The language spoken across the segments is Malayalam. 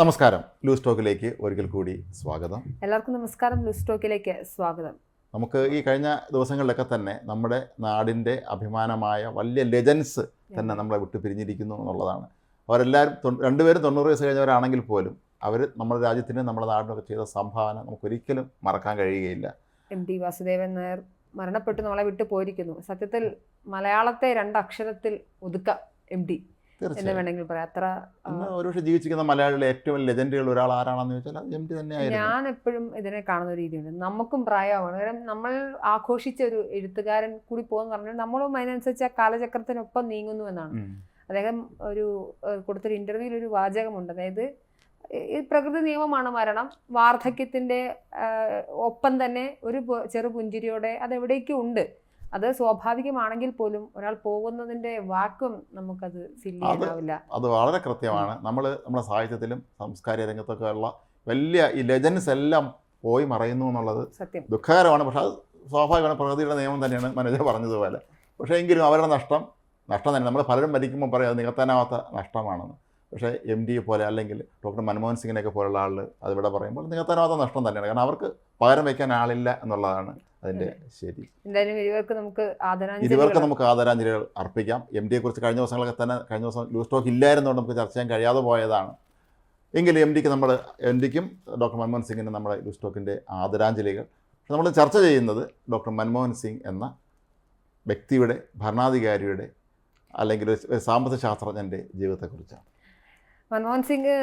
നമസ്കാരം. ലൂസ് ടോക്കിലേക്ക് ഒരിക്കൽ കൂടി സ്വാഗതം. എല്ലാവർക്കും നമസ്കാരം. ലൂസ് ടോക്കിലേക്ക് സ്വാഗതം. നമുക്ക് ഈ കഴിഞ്ഞ ദിവസങ്ങളിലൊക്കെ തന്നെ നമ്മുടെ നാടിന്റെ അഭിമാനമായ വലിയ ലെജൻസ് തന്നെ നമ്മളെ വിട്ടു പിരിഞ്ഞിരിക്കുന്നു എന്നുള്ളതാണ് അവരെല്ലാവരും രണ്ടുപേരും തൊണ്ണൂറ് വയസ്സ് കഴിഞ്ഞവരാണെങ്കിൽ പോലും അവർ നമ്മുടെ രാജ്യത്തിന് നമ്മുടെ നാടിനൊക്കെ ചെയ്ത സംഭാവന നമുക്ക് ഒരിക്കലും മറക്കാൻ കഴിയുകയില്ല. എം ടി വാസുദേവൻ നായർ മരണപ്പെട്ട് നമ്മളെ വിട്ടു പോയിരിക്കുന്നു സത്യത്തിൽ മലയാളത്തെ രണ്ടക്ഷരത്തിൽ ഒതുക്കാം എം ഡി എന്ന് തീർച്ചയായും വേണമെങ്കിൽ പറയാം. അത്ര ആ, ഇന്ന് ഒരുപക്ഷെ ജീവിച്ചിരിക്കുന്ന മലയാളികളെ ഏറ്റവും ലെജൻഡുകൾ ഒരാൾ ആരാണെന്ന് ചോദിച്ചാൽ എം ടി തന്നെയായിരുന്നു ഞാൻ എപ്പോഴും ഇതിനെ കാണുന്ന ഒരു രീതിയുണ്ട്. നമുക്കും പ്രായമാണ് കാരണം നമ്മൾ ആഘോഷിച്ച ഒരു എഴുത്തുകാരൻ കൂടി പോകുന്ന പറഞ്ഞാൽ നമ്മളും അതിനനുസരിച്ച് ആ കാലചക്രത്തിനൊപ്പം നീങ്ങുന്നു എന്നാണ്. അദ്ദേഹം ഒരു കൊടുത്തൊരു ഇന്റർവ്യൂവിൽ ഒരു വാചകമുണ്ട്. അതായത് ഈ പ്രകൃതി നിയമമാണ് മരണം. വാർദ്ധക്യത്തിന്റെ ഒപ്പം തന്നെ ഒരു ചെറു പുഞ്ചിരിയോടെ അതെവിടേക്കും ഉണ്ട്. അത് സ്വാഭാവികമാണെങ്കിൽ പോലും ഒരാൾ പോകുന്നതിന്റെ വാക്കും നമുക്കത് ഫിൽ അത് വളരെ കൃത്യമാണ്. നമ്മൾ നമ്മുടെ സാഹിത്യത്തിലും സാംസ്കാരിക രംഗത്തൊക്കെ ഉള്ള വലിയ ഈ ലെജൻസ് എല്ലാം പോയി മറയുന്നു എന്നുള്ളത് സത്യം. ദുഃഖകരമാണ്. പക്ഷെ അത് സ്വാഭാവികമാണ്. പ്രകൃതിയുടെ നിയമം തന്നെയാണ് മനോജ പറഞ്ഞതുപോലെ. പക്ഷേ എങ്കിലും അവരുടെ നഷ്ടം നഷ്ടം തന്നെ. നമ്മൾ പലരും മരിക്കുമ്പോൾ പറയും അത് നികത്താനാവാത്ത നഷ്ടമാണെന്ന്. പക്ഷേ എം ഡിയെ പോലെ അല്ലെങ്കിൽ ഡോക്ടർ മൻമോഹൻ സിംഗിനെയൊക്കെ പോലുള്ള ആൾ അതിവിടെ പറയുമ്പോൾ നികത്താനാവാത്ത നഷ്ടം തന്നെയാണ്. കാരണം അവർക്ക് പകരം വയ്ക്കാൻ ആളില്ല എന്നുള്ളതാണ്. അതിന്റെ ശരി. എന്തായാലും ഇരുവർക്ക് നമുക്ക് ഇരുവർക്ക് ആദരാഞ്ജലികൾ നമുക്ക് ആദരാഞ്ജലികൾ അർപ്പിക്കാം. എം ഡിയെ കുറിച്ച് കഴിഞ്ഞ ദിവസങ്ങളൊക്കെ തന്നെ കഴിഞ്ഞ ദിവസം ലൂസ് സ്റ്റോക്ക് ഇല്ലായിരുന്നുകൊണ്ട് നമുക്ക് ചർച്ച ചെയ്യാൻ കഴിയാതെ പോയതാണ്. എങ്കിലും എം ഡിക്ക് നമ്മൾ എം ഡിക്കും ഡോക്ടർ മൻമോഹൻ സിംഗിനും നമ്മുടെ ലൂസ് ടോക്കിന്റെ ആദരാഞ്ജലികൾ. നമ്മൾ ചർച്ച ചെയ്യുന്നത് ഡോക്ടർ മൻമോഹൻ സിംഗ് എന്ന വ്യക്തിയുടെ ഭരണാധികാരിയുടെ അല്ലെങ്കിൽ ഒരു സാമ്പത്തിക ശാസ്ത്രജ്ഞന്റെ ജീവിതത്തെക്കുറിച്ചാണ്. മൻമോഹൻ സിംഗ്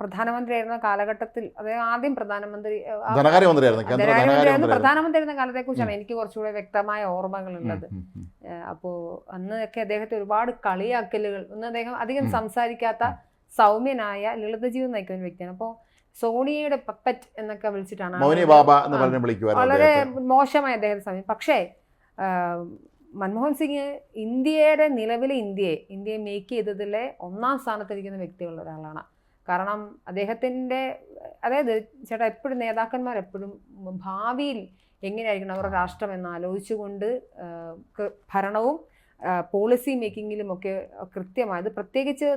പ്രധാനമന്ത്രിയായിരുന്ന കാലഘട്ടത്തിൽ അതായത് ആദ്യം പ്രധാനമന്ത്രി ധനകാര്യമന്ത്രിയായിരുന്നു കേന്ദ്ര ധനകാര്യമന്ത്രിയായിരുന്നു ധനകാര്യമന്ത്രിയായിരുന്നു. പ്രധാനമന്ത്രി ആയിരുന്ന കാലത്തെക്കുറിച്ചാണ് എനിക്ക് കുറച്ചുകൂടെ വ്യക്തമായ ഓർമ്മകളുള്ളത്. അപ്പോൾ അന്നൊക്കെ അദ്ദേഹത്തെ ഒരുപാട് കളിയാക്കലുകൾ ഒന്ന് അദ്ദേഹം അധികം സംസാരിക്കാത്ത സൗമ്യനായ ലളിതജീവൻ നയിക്കുന്ന വ്യക്തിയാണ്. അപ്പോൾ സോണിയയുടെ പപ്പറ്റ് എന്നൊക്കെ വിളിച്ചിട്ടാണ് വളരെ. മോശമായ അദ്ദേഹത്തെ സമയം. പക്ഷേ മൻമോഹൻ സിംഗ് ഇന്ത്യയുടെ നിലവിലെ ഇന്ത്യയെ ഇന്ത്യയെ മേക്ക് ചെയ്തതിലെ ഒന്നാം സ്ഥാനത്തിരിക്കുന്ന വ്യക്തികളുടെ ഒരാളാണ്. കാരണം അദ്ദേഹത്തിന്റെ അതായത് ചേട്ടാ എപ്പോഴും നേതാക്കന്മാർ എപ്പോഴും ഭാവിയിൽ എങ്ങനെയായിരിക്കണം അവരുടെ രാഷ്ട്രം എന്ന് ആലോചിച്ചുകൊണ്ട് ഭരണവും പോളിസി മേക്കിങ്ങിലും ഒക്കെ കൃത്യമായത് പ്രത്യേകിച്ച്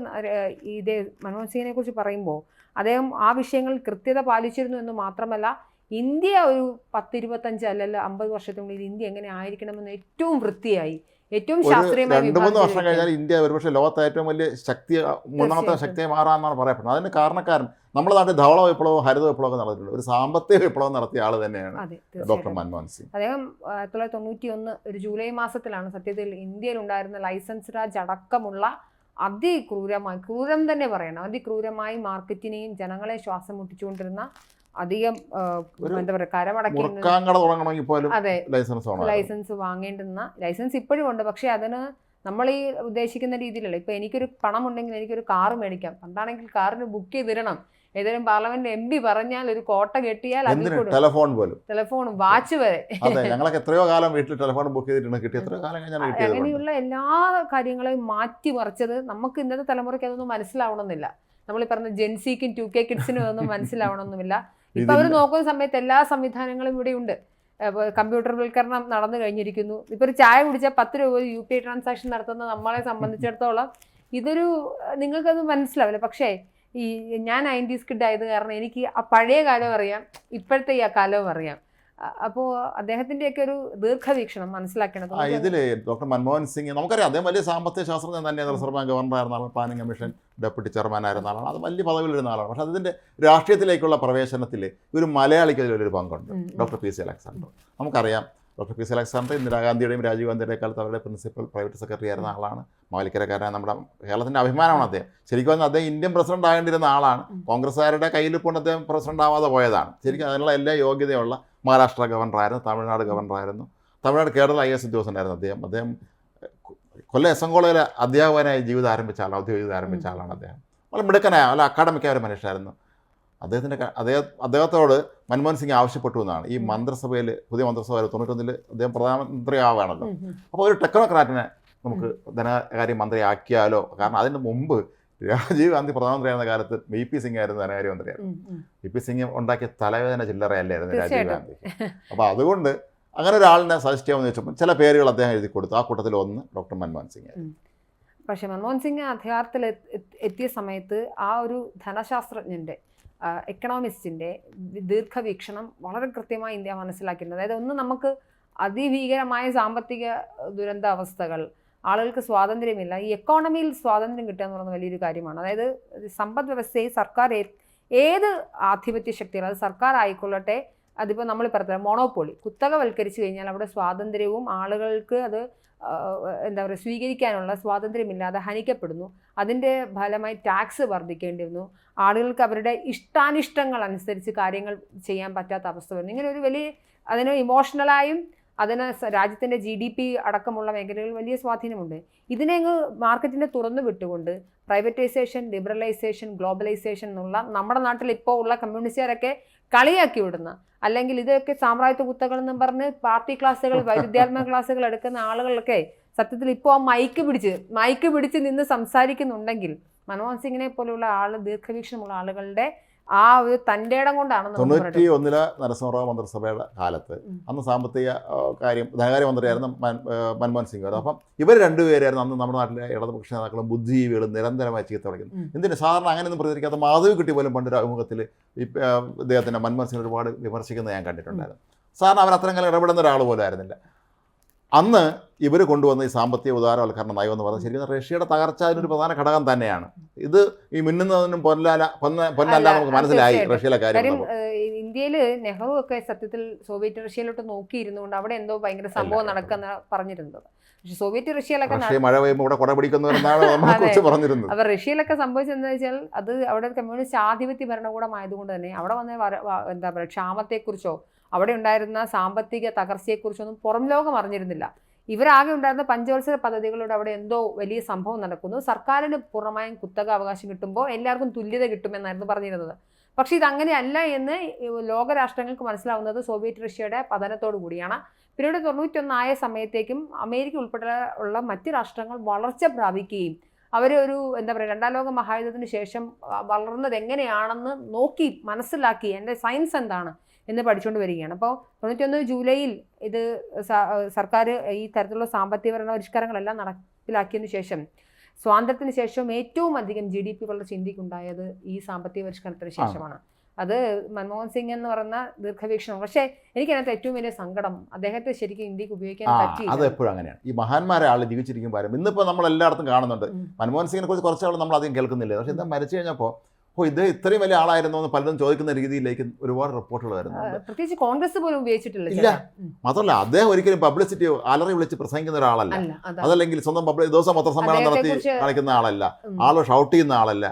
ഇതേ മൻമോഹൻ സിംഗിനെ കുറിച്ച് പറയുമ്പോൾ അദ്ദേഹം ആ വിഷയങ്ങളിൽ കൃത്യത പാലിച്ചിരുന്നു എന്ന് മാത്രമല്ല ഇന്ത്യ ഒരു പത്തിരുപത്തഞ്ച് അല്ലല്ല അമ്പത് വർഷത്തിനുള്ളിൽ ഇന്ത്യ എങ്ങനെ ആയിരിക്കണമെന്ന് ഏറ്റവും വൃത്തിയായി ഏറ്റവും ശാസ്ത്രീയമായി രണ്ട് മൂന്ന് വർഷം കഴിഞ്ഞാൽ ഇന്ത്യ ഒരുപക്ഷെ ലോകത്തെ ഏറ്റവും വലിയ ശക്തി മൂന്നാമത്തെ. ശക്തിയായി മാറാമെന്നാണ് പറയപ്പെടുന്നത്. അതിന് കാരണക്കാരൻ നമ്മുടെ നാട്ടിൽ ധവള വിപ്ലവം ഹരിത വിപ്ലവവും നടത്തിയിട്ടുണ്ട് ഒരു സാമ്പത്തിക വിപ്ലവം നടത്തിയ ആൾ തന്നെയാണ് ഡോക്ടർ മൻമോഹൻ സിംഗ്. അദ്ദേഹം ആയിരത്തി തൊള്ളായിരത്തി തൊണ്ണൂറ്റി ഒന്ന് ഒരു ജൂലൈ മാസത്തിലാണ് സത്യത്തിൽ ഇന്ത്യയിൽ ഉണ്ടായിരുന്ന ലൈസൻസ് രാജ് അടക്കമുള്ള അതിക്രൂരമായി ക്രൂരം തന്നെ പറയണം അതിക്രൂരമായി മാർക്കറ്റിനെയും ജനങ്ങളെ ശ്വാസം മുട്ടിച്ചുകൊണ്ടിരുന്ന അധികം എന്താ പറയുക കരമടക്കി മുറുക്കാങ്കട തുടങ്ങണമെങ്കിൽ പോലും അതെ ലൈസൻസ് വാങ്ങേണ്ടുന്ന ലൈസൻസ് ഇപ്പോഴും ഉണ്ട്. പക്ഷേ അതിന് നമ്മൾ ഈ ഉദ്ദേശിക്കുന്ന രീതിയിലല്ല. ഇപ്പൊ എനിക്കൊരു പണം ഉണ്ടെങ്കിൽ എനിക്കൊരു കാർ മേടിക്കാം. പണ്ടാണെങ്കിൽ കാറിന് ബുക്ക് ചെയ്തിടണം ഏതെങ്കിലും പാർലമെന്റ് എം പി പറഞ്ഞാൽ ഒരു കോട്ട കെട്ടിയാൽ ടെലിഫോൺ പോലും. ടെലിഫോൺ വാച്ച് വരെ. അതെ ഞങ്ങളൊക്കെ എത്രയോ കാലം വീട്ടിൽ ടെലിഫോൺ ബുക്ക് ചെയ്തിട്ടുണ്ട്. കിട്ടി എത്രയോ കാലം അങ്ങനെയുള്ള എല്ലാ കാര്യങ്ങളെയും മാറ്റിമറിച്ചത് നമുക്ക് ഇന്നത്തെ തലമുറയ്ക്ക് അതൊന്നും മനസ്സിലാവണമെന്നില്ല. നമ്മൾ ഈ പറഞ്ഞ ജെൻസിക്കും ടു കെ കിഡ്സിനും അതൊന്നും മനസ്സിലാവണമെന്നില്ല. ഇപ്പൊ അവർ നോക്കുന്ന സമയത്ത് എല്ലാ സംവിധാനങ്ങളും ഇവിടെ ഉണ്ട്. കമ്പ്യൂട്ടർവൽക്കരണം നടന്നു കഴിഞ്ഞിരിക്കുന്നു. ഇപ്പൊ ഒരു ചായ കുടിച്ചാൽ പത്ത് രൂപ യു പി ഐ ട്രാൻസാക്ഷൻ നടത്തുന്ന നമ്മളെ സംബന്ധിച്ചിടത്തോളം ഇതൊരു നിങ്ങൾക്കത് മനസ്സിലാവില്ല. പക്ഷേ ഈ ഞാൻ നയന്റീസ് കിഡ് ആയത് കാരണം എനിക്ക് ആ പഴയ കാലം അറിയാം ഇപ്പോഴത്തെ ഈ ആ കാലവും അറിയാം. അപ്പോ അദ്ദേഹത്തിന്റെയൊക്കെ ഒരു ദീർഘവീക്ഷണം മനസ്സിലാക്കണം ഇതിൽ ഇതിൽ ഡോക്ടർ മൻമോഹൻ സിംഗ് നമുക്കറിയാം അദ്ദേഹം വലിയ സാമ്പത്തിക ശാസ്ത്രജ്ഞൻ തന്നെ റിസർവ് ബാങ്ക് ഗവർണർ ആയിരുന്ന ആളാണ് പ്ലാനിംഗ് കമ്മീഷൻ ഡെപ്യൂട്ടി ചെയർമാൻ ആയിരുന്ന ആളാണ് അത് വലിയ പദവിയിലിരുന്ന ആളാണ്. പക്ഷേ അതിന്റെ രാഷ്ട്രീയത്തിലേക്കുള്ള പ്രവേശനത്തിൽ ഒരു മലയാളിക്ക് അതിൽ വലിയൊരു പങ്കുണ്ട്. Doctor P C Alexander. നമുക്കറിയാം ഡോക്ടർ പി സി അലക്സാണ്ടർ ഇന്ദിരാഗാന്ധിയുടെയും രാജീവ് ഗാന്ധിയുടെയും കാലത്ത് അവരുടെ പ്രിൻസിപ്പൽ പ്രൈവറ്റ് സെക്രട്ടറി ആയിരുന്ന ആളാണ്. മാലിക്കരക്കാരനായ നമ്മുടെ കേരളത്തിന്റെ അഭിമാനമാണ് അദ്ദേഹം. ശരിക്കും പറഞ്ഞാൽ അദ്ദേഹം ഇന്ത്യൻ പ്രസിഡന്റ് ആകേണ്ടിരുന്ന ആളാണ്. കോൺഗ്രസ്സുകാരുടെ കയ്യിൽ കൊണ്ട് അദ്ദേഹം പ്രസിഡന്റ് ആവാതെ പോയതാണ്. ശരിക്കും അതിനുള്ള എല്ലാ യോഗ്യതയുള്ള മഹാരാഷ്ട്ര ഗവർണറായിരുന്നു തമിഴ്നാട് ഗവർണറായിരുന്നു. തമിഴ്നാട് കേരള ഐ എസ് ഉദ്യോഗസ്ഥനായിരുന്നു അദ്ദേഹം. അദ്ദേഹം കൊല്ലം എസ് എൻ കോളേജിലെ അധ്യാപകനായി ജീവിതം ആരംഭിച്ച ആളാണ് ഔദ്യോഗിക ജീവിതം ആരംഭിച്ച ആളാണ് അദ്ദേഹം. വളരെ മിടുക്കനായ നല്ല അക്കാഡമിക്കായ ഒരു മനുഷ്യരായിരുന്നു അദ്ദേഹത്തിന്റെ അദ്ദേഹം അദ്ദേഹത്തോട് മൻമോഹൻ സിംഗ് ആവശ്യപ്പെട്ടു എന്നാണ്. ഈ മന്ത്രിസഭയിൽ പുതിയ മന്ത്രിസഭയിൽ തൊണ്ണൂറ്റൊന്നിൽ അദ്ദേഹം പ്രധാനമന്ത്രി ആവുകയാണല്ലോ. അപ്പോൾ ഒരു ടെക്നോക്രാറ്റിനെ നമുക്ക് ധനകാര്യ മന്ത്രി ആക്കിയാലോ കാരണം അതിന് മുമ്പ് രാജീവ് ഗാന്ധി പ്രധാനമന്ത്രിയായിരുന്ന കാലത്ത് വി പി സിംഗ് ആയിരുന്നു ധനകാര്യ മന്ത്രിയായിരുന്നു ഉം, ഉം. വി പി സിംഗ് ഉണ്ടാക്കിയ തലവേദന ചില്ലറയല്ലായിരുന്നു രാജീവ് ഗാന്ധി. അപ്പോൾ അതുകൊണ്ട് അങ്ങനെ ഒരാളിനെ സജസ്റ്റ് ചെയ്യാമെന്ന് ചോദിച്ചപ്പോൾ ചില പേരുകൾ അദ്ദേഹം എഴുതി കൊടുത്തു. ആ കൂട്ടത്തിൽ ഒന്ന് ഡോക്ടർ മൻമോഹൻ സിംഗ് ആയിരുന്നു. പക്ഷേ മൻമോഹൻ സിംഗ് അധികാരത്തിൽ എത്തി- എത്തി- എത്തിയ സമയത്ത് ആ ഒരു ധനശാസ്ത്രജ്ഞന്റെ എക്കണോമിസ്റ്റിന്റെ ദീർഘവീക്ഷണം വളരെ കൃത്യമായി ഇന്ത്യ മനസ്സിലാക്കിയിട്ടുണ്ട്. അതായത് ഒന്ന് നമുക്ക് അതിഭീകരമായ സാമ്പത്തിക ദുരന്താവസ്ഥകൾ ആളുകൾക്ക് സ്വാതന്ത്ര്യമില്ല ഈ എക്കോണമിയിൽ സ്വാതന്ത്ര്യം കിട്ടുക എന്ന് പറയുന്നത് വലിയൊരു കാര്യമാണ്. അതായത് സമ്പദ് വ്യവസ്ഥയെ സർക്കാർ ഏത് ആധിപത്യ ശക്തികൾ അത് സർക്കാർ ആയിക്കൊള്ളട്ടെ അതിപ്പോൾ നമ്മൾ പറഞ്ഞ മോണോപ്പൊളി കുത്തകവൽക്കരിച്ചു കഴിഞ്ഞാൽ അവിടെ സ്വാതന്ത്ര്യവും ആളുകൾക്ക് അത് എന്താ പറയുക സ്വീകരിക്കാനുള്ള സ്വാതന്ത്ര്യമില്ലാതെ ഹനിക്കപ്പെടുന്നു. അതിന്റെ ഫലമായി ടാക്സ് വർദ്ധിക്കേണ്ടി വന്നു ആളുകൾക്ക് അവരുടെ ഇഷ്ടാനിഷ്ടങ്ങൾ അനുസരിച്ച് കാര്യങ്ങൾ ചെയ്യാൻ പറ്റാത്ത അവസ്ഥ വരുന്നു. ഇങ്ങനെ ഒരു വലിയ അതിന് ഇമോഷണലായും അതിന് രാജ്യത്തിന്റെ ജി ഡി പി അടക്കമുള്ള മേഖലകളിൽ വലിയ സ്വാധീനമുണ്ട്. ഇതിനെ അങ്ങ് മാർക്കറ്റിനെ തുറന്നു വിട്ടുകൊണ്ട് പ്രൈവറ്റൈസേഷൻ ലിബറലൈസേഷൻ ഗ്ലോബലൈസേഷൻ എന്നുള്ള നമ്മുടെ നാട്ടിൽ ഇപ്പോൾ ഉള്ള കമ്മ്യൂണിസ്റ്റുകാരൊക്കെ കളിയാക്കി വിടുന്ന അല്ലെങ്കിൽ ഇതൊക്കെ സാമ്രാജ്യത്വ കുത്തകൾ എന്നും പറഞ്ഞ് പാർട്ടി ക്ലാസ്സുകൾ വൈരുദ്ധ്യാത്മക ക്ലാസ്സുകൾ എടുക്കുന്ന ആളുകളൊക്കെ സത്യത്തിൽ ഇപ്പോൾ ആ മൈക്ക് പിടിച്ച് മൈക്ക് പിടിച്ച് നിന്ന് സംസാരിക്കുന്നുണ്ടെങ്കിൽ മൻമോഹൻ സിംഗിനെ പോലെയുള്ള ആൾ ദീർഘവീക്ഷണമുള്ള ആളുകളുടെ ആ ഒരു തന്റെ ഇടം കൊണ്ടാണ് തൊണ്ണൂറ്റി. ഒന്നിലെ നരസിംഹറാവു മന്ത്രിസഭയുടെ കാലത്ത് അന്ന് സാമ്പത്തിക കാര്യം ധനകാര്യ മന്ത്രിയായിരുന്നു മൻ- മൻമോഹൻ സിംഗ്. അപ്പം ഇവർ രണ്ടുപേരായിരുന്നു അന്ന് നമ്മുടെ നാട്ടിലെ ഇടതുപക്ഷ നേതാക്കളും ബുദ്ധിജീവികളും നിരന്തരമായി ചീത്ത വിളിക്കുന്നത്. എന്തിന്? സാധാരണ അങ്ങനെയൊന്നും പ്രതികരിക്കാത്ത മാധവി കുട്ടി പോലും പണ്ടൊരു അഭിമുഖത്തിൽ ഇദ്ദേഹത്തിന്റെ മൻമോഹൻ സിംഗ് ഒരുപാട് വിമർശിക്കുന്നത് ഞാൻ കണ്ടിട്ടുണ്ടായിരുന്നു. സാറിന് അവർ അത്രങ്ങനെ കാലം ഇടപെടുന്ന ഒരാൾ പോലും ആയിരുന്നില്ല. അന്ന് ഇവർ കൊണ്ടുവന്ന ഈ സാമ്പത്തിക ഉദാരവൽക്കരണ നയം എന്ന് പറയുന്നത് ശരിക്കും റഷ്യയുടെ തകർച്ച അതിനൊരു പ്രധാന ഘടകം തന്നെയാണ് ഇത് ഈ മിന്നുന്നതിനും പൊന്നല പൊന്ന പൊന്നല്ല നമുക്ക് മനസ്സിലായി. റഷ്യയിലെ കാര്യം ഇന്ത്യയിൽ. നെഹ്റു ഒക്കെ സത്യത്തിൽ സോവിയറ്റ് റഷ്യയിലോട്ട് നോക്കിയിരുന്നുകൊണ്ട് അവിടെ എന്തോ ഭയങ്കര സംഭവം. നടക്കുന്ന പറഞ്ഞിരുന്നത് പക്ഷെ സോവിയറ്റ് റഷ്യയിലൊക്കെ റഷ്യ മഴ പെയ്യുമ്പോൾ ഇവിടെ കുട പിടിക്കുന്നവരെന്നാണ് നമ്മളെ അതെ. കുറിച്ച് പറഞ്ഞിരുന്നത്. അപ്പൊ റഷ്യയിലൊക്കെ സംഭവിച്ചതെന്ന് വെച്ചാൽ അത് അവിടെ കമ്മ്യൂണിസ്റ്റ് ആധിപത്യ ഭരണകൂടം ആയതുകൊണ്ട് തന്നെ അവിടെ വന്ന എന്താ പറയുക ക്ഷാമത്തെക്കുറിച്ചോ അവിടെ ഉണ്ടായിരുന്ന സാമ്പത്തിക തകർച്ചയെക്കുറിച്ചൊന്നും പുറം ലോകം അറിഞ്ഞിരുന്നില്ല. ഇവരാകെ ഉണ്ടായിരുന്ന പഞ്ചവത്സര പദ്ധതികളോട് അവിടെ എന്തോ വലിയ സംഭവം നടക്കുന്നു. സർക്കാരിന് പൂർണമായും കുത്തക അവകാശം കിട്ടുമ്പോൾ എല്ലാവർക്കും തുല്യത കിട്ടുമെന്നായിരുന്നു പറഞ്ഞിരുന്നത്. പക്ഷേ ഇതങ്ങനെയല്ല എന്ന് ലോകരാഷ്ട്രങ്ങൾക്ക് മനസ്സിലാവുന്നത് സോവിയറ്റ് റഷ്യയുടെ പതനത്തോടു കൂടിയാണ്. പിന്നീട് തൊണ്ണൂറ്റൊന്നായ സമയത്തേക്കും അമേരിക്ക ഉൾപ്പെടെ ഉള്ള മറ്റ് രാഷ്ട്രങ്ങൾ വളർച്ച പ്രാപിക്കുകയും അവർ ഒരു എന്താ പറയുക രണ്ടാം ലോക മഹായുദ്ധത്തിന് ശേഷം വളർന്നത് എങ്ങനെയാണെന്ന് നോക്കി മനസ്സിലാക്കി എന്റെ സയൻസ് എന്താണ് എന്ന് പഠിച്ചുകൊണ്ട് വരികയാണ്. അപ്പോൾ തൊണ്ണൂറ്റൊന്ന് ജൂലൈയിൽ ഇത് സർക്കാർ ഈ തരത്തിലുള്ള സാമ്പത്തിക പരിഷ്കാരങ്ങളെല്ലാം നടപ്പിലാക്കിയതിനു ശേഷം സ്വാതന്ത്ര്യത്തിന് ശേഷം ഏറ്റവും അധികം ജി ഡി പി വളർച്ച ഇന്ത്യക്കുണ്ടായത് ഈ സാമ്പത്തിക പരിഷ്കരണത്തിന് ശേഷമാണ്. അത് മൻമോഹൻ സിംഗ് എന്ന് പറയുന്ന ദീർഘവീക്ഷണം. പക്ഷേ എനിക്കതിനകത്ത് ഏറ്റവും വലിയ സങ്കടം അദ്ദേഹത്തെ ശരിക്കും ഇന്ത്യയ്ക്ക് ഉപയോഗിക്കാൻ പറ്റി അത് എപ്പോഴും അങ്ങനെയാണ്. ഈ മഹാന്മാരെ ആൾ ജീവിച്ചിരിക്കുമ്പോൾ ഇന്നിപ്പോൾ നമ്മൾ എല്ലായിടത്തും കാണുന്നുണ്ട് മൻമോഹൻ സിംഗിനെ കുറിച്ച് കുറച്ചാൾ നമ്മൾ അധികം കേൾക്കുന്നില്ല? പക്ഷേ എന്താ മരിച്ചു കഴിഞ്ഞപ്പോൾ ഓ ഇത് ഇത്രയും വലിയ ആളായിരുന്നു എന്ന് പലരും ചോദിക്കുന്ന രീതിയിലേക്ക് ഒരുപാട് റിപ്പോർട്ടുകൾ വരുന്നുണ്ട് പ്രത്യേകിച്ച് കോൺഗ്രസ് പോലും ഉപയോഗിച്ചിട്ടില്ല ഇല്ല. മാത്രമല്ല അദ്ദേഹം ഒരിക്കലും പബ്ലിസിറ്റി അലറി വിളിച്ച് പ്രസംഗിക്കുന്ന ഒരാളല്ല. അതല്ലെങ്കിൽ സ്വന്തം പബ്ലിക് ദിവസം പത്രസമ്മേളനം നടത്തി കാണിക്കുന്ന ആളല്ല. ആൾ ഷൗട്ട് ചെയ്യുന്ന ആളല്ല.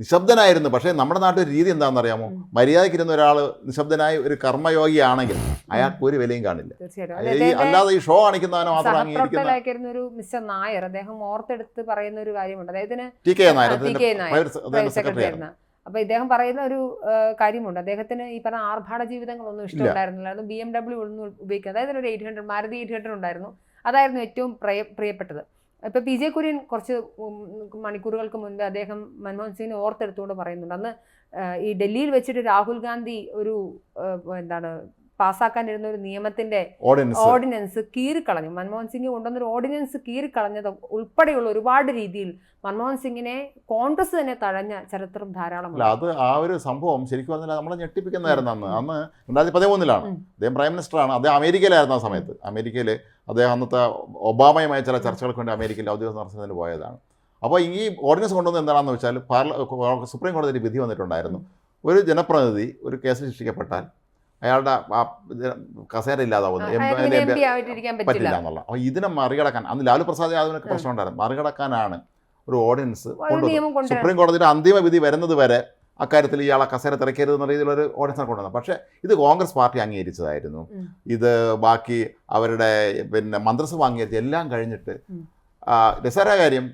നിശബ്ദനായിരുന്നു. പക്ഷേ നമ്മുടെ നാട്ടിൽ ഒരു രീതി എന്താണെന്നറിയാമോ? മര്യാദയ്ക്ക് മര്യാദയ്ക്കിരുന്ന ഒരാൾ നിശബ്ദനായ ഒരു കർമ്മയോഗിയാണെങ്കിൽ അയാൾക്ക് ഒരു വിലയും കാണില്ല. അല്ലാതെ ഈ ഷോ കാണിക്കുന്നവനെ മാത്രം ഒരു മിസ്റ്റർ നായർ. അദ്ദേഹം ഓർത്തെടുത്ത് പറയുന്ന ഒരു കാര്യമുണ്ട് അദ്ദേഹത്തിന് ടി കെ നായർ സെക്രട്ടറി അപ്പൊ ഇദ്ദേഹം പറയുന്ന ഒരു കാര്യമുണ്ട്. അദ്ദേഹത്തിന് ഈ പറഞ്ഞ ആർഭാട ജീവിതങ്ങളൊന്നും ഇഷ്ടമുണ്ടായിരുന്നില്ലായിരുന്നു ബി എം ഡബ്ല്യു ഒന്നും ഉപയോഗിക്കുക അതായത് ഒരു eight hundred Maruti eight hundred ഉണ്ടായിരുന്നു. അതായിരുന്നു ഏറ്റവും പ്രിയ പ്രിയപ്പെട്ടത്. ഇപ്പൊ പി ജെ കുര്യൻ കുറച്ച് മണിക്കൂറുകൾക്ക് മുൻപ് അദ്ദേഹം മൻമോഹൻ സിംഗിനെ ഓർത്തെടുത്തുകൊണ്ട് പറയുന്നുണ്ട്. അന്ന് ഈ ഡൽഹിയിൽ വെച്ചിട്ട് രാഹുൽ ഗാന്ധി ഒരു എന്താണ് പാസ്സാക്കാനിരുന്ന ഒരു നിയമത്തിന്റെ ഓർഡിനൻസ് കീറിക്കളഞ്ഞു. മൻമോഹൻ സിംഗ് കൊണ്ടുവന്നൊരു ഓർഡിനൻസ് കീറിക്കളഞ്ഞത് ഉൾപ്പെടെയുള്ള ഒരുപാട് രീതിയിൽ മൻമോഹൻ സിംഗിനെ കോൺഗ്രസ് തന്നെ തഴഞ്ഞ ചരിത്രം അല്ല അത് ആ ഒരു സംഭവം ശരിക്കും പറഞ്ഞാൽ നമ്മളെ ഞെട്ടിപ്പിക്കുന്നതായിരുന്നു അന്ന്. അന്ന് രണ്ടായിരത്തി പതിമൂന്നിലാണ്. അദ്ദേഹം പ്രൈം മിനിസ്റ്ററാണ്. അദ്ദേഹം അമേരിക്കയിലായിരുന്നു ആ സമയത്ത്. അമേരിക്കയിൽ അദ്ദേഹം അന്നത്തെ ഒബാമയുമായി ചില ചർച്ചകൾക്ക് വേണ്ടി അമേരിക്കയിൽ ഔദ്യോഗിക സന്ദർശനത്തിന് പോയതാണ്. അപ്പോൾ ഈ ഓർഡിനൻസ് കൊണ്ടുവന്നത് എന്താണെന്ന് വെച്ചാൽ പാർല സുപ്രീം കോടതിയിൽ വിധി വന്നിട്ടുണ്ടായിരുന്നു. ഒരു ജനപ്രതിനിധി ഒരു കേസിൽ ശിക്ഷിക്കപ്പെട്ടാൽ അയാളുടെ ആ കസേര ഇല്ലാതാവുന്നു. പറ്റില്ല. എന്നുള്ള. അപ്പോൾ ഇതിനെ മറികടക്കാൻ അന്ന് ലാലു പ്രസാദ് യാദവിനൊക്കെ പ്രശ്നമുണ്ടായിരുന്നു. മറികടക്കാനാണ് ഒരു ഓർഡിനൻസ് കൊണ്ടുവന്നത്. സുപ്രീം കോടതിയുടെ അന്തിമ വിധി വരുന്നത് വരെ അക്കാര്യത്തിൽ ഇയാളെ കസേര തിരക്കരുത് എന്ന രീതിയിലൊരു ഓർഡിനൻസ് കൊണ്ടുവന്നത് പക്ഷേ ഇത് കോൺഗ്രസ് പാർട്ടി അംഗീകരിച്ചതായിരുന്നു. ഇത് ബാക്കി അവരുടെ പിന്നെ മന്ത്രിസഭ അംഗീകരിച്ച് എല്ലാം കഴിഞ്ഞിട്ട്. രസകര കാര്യം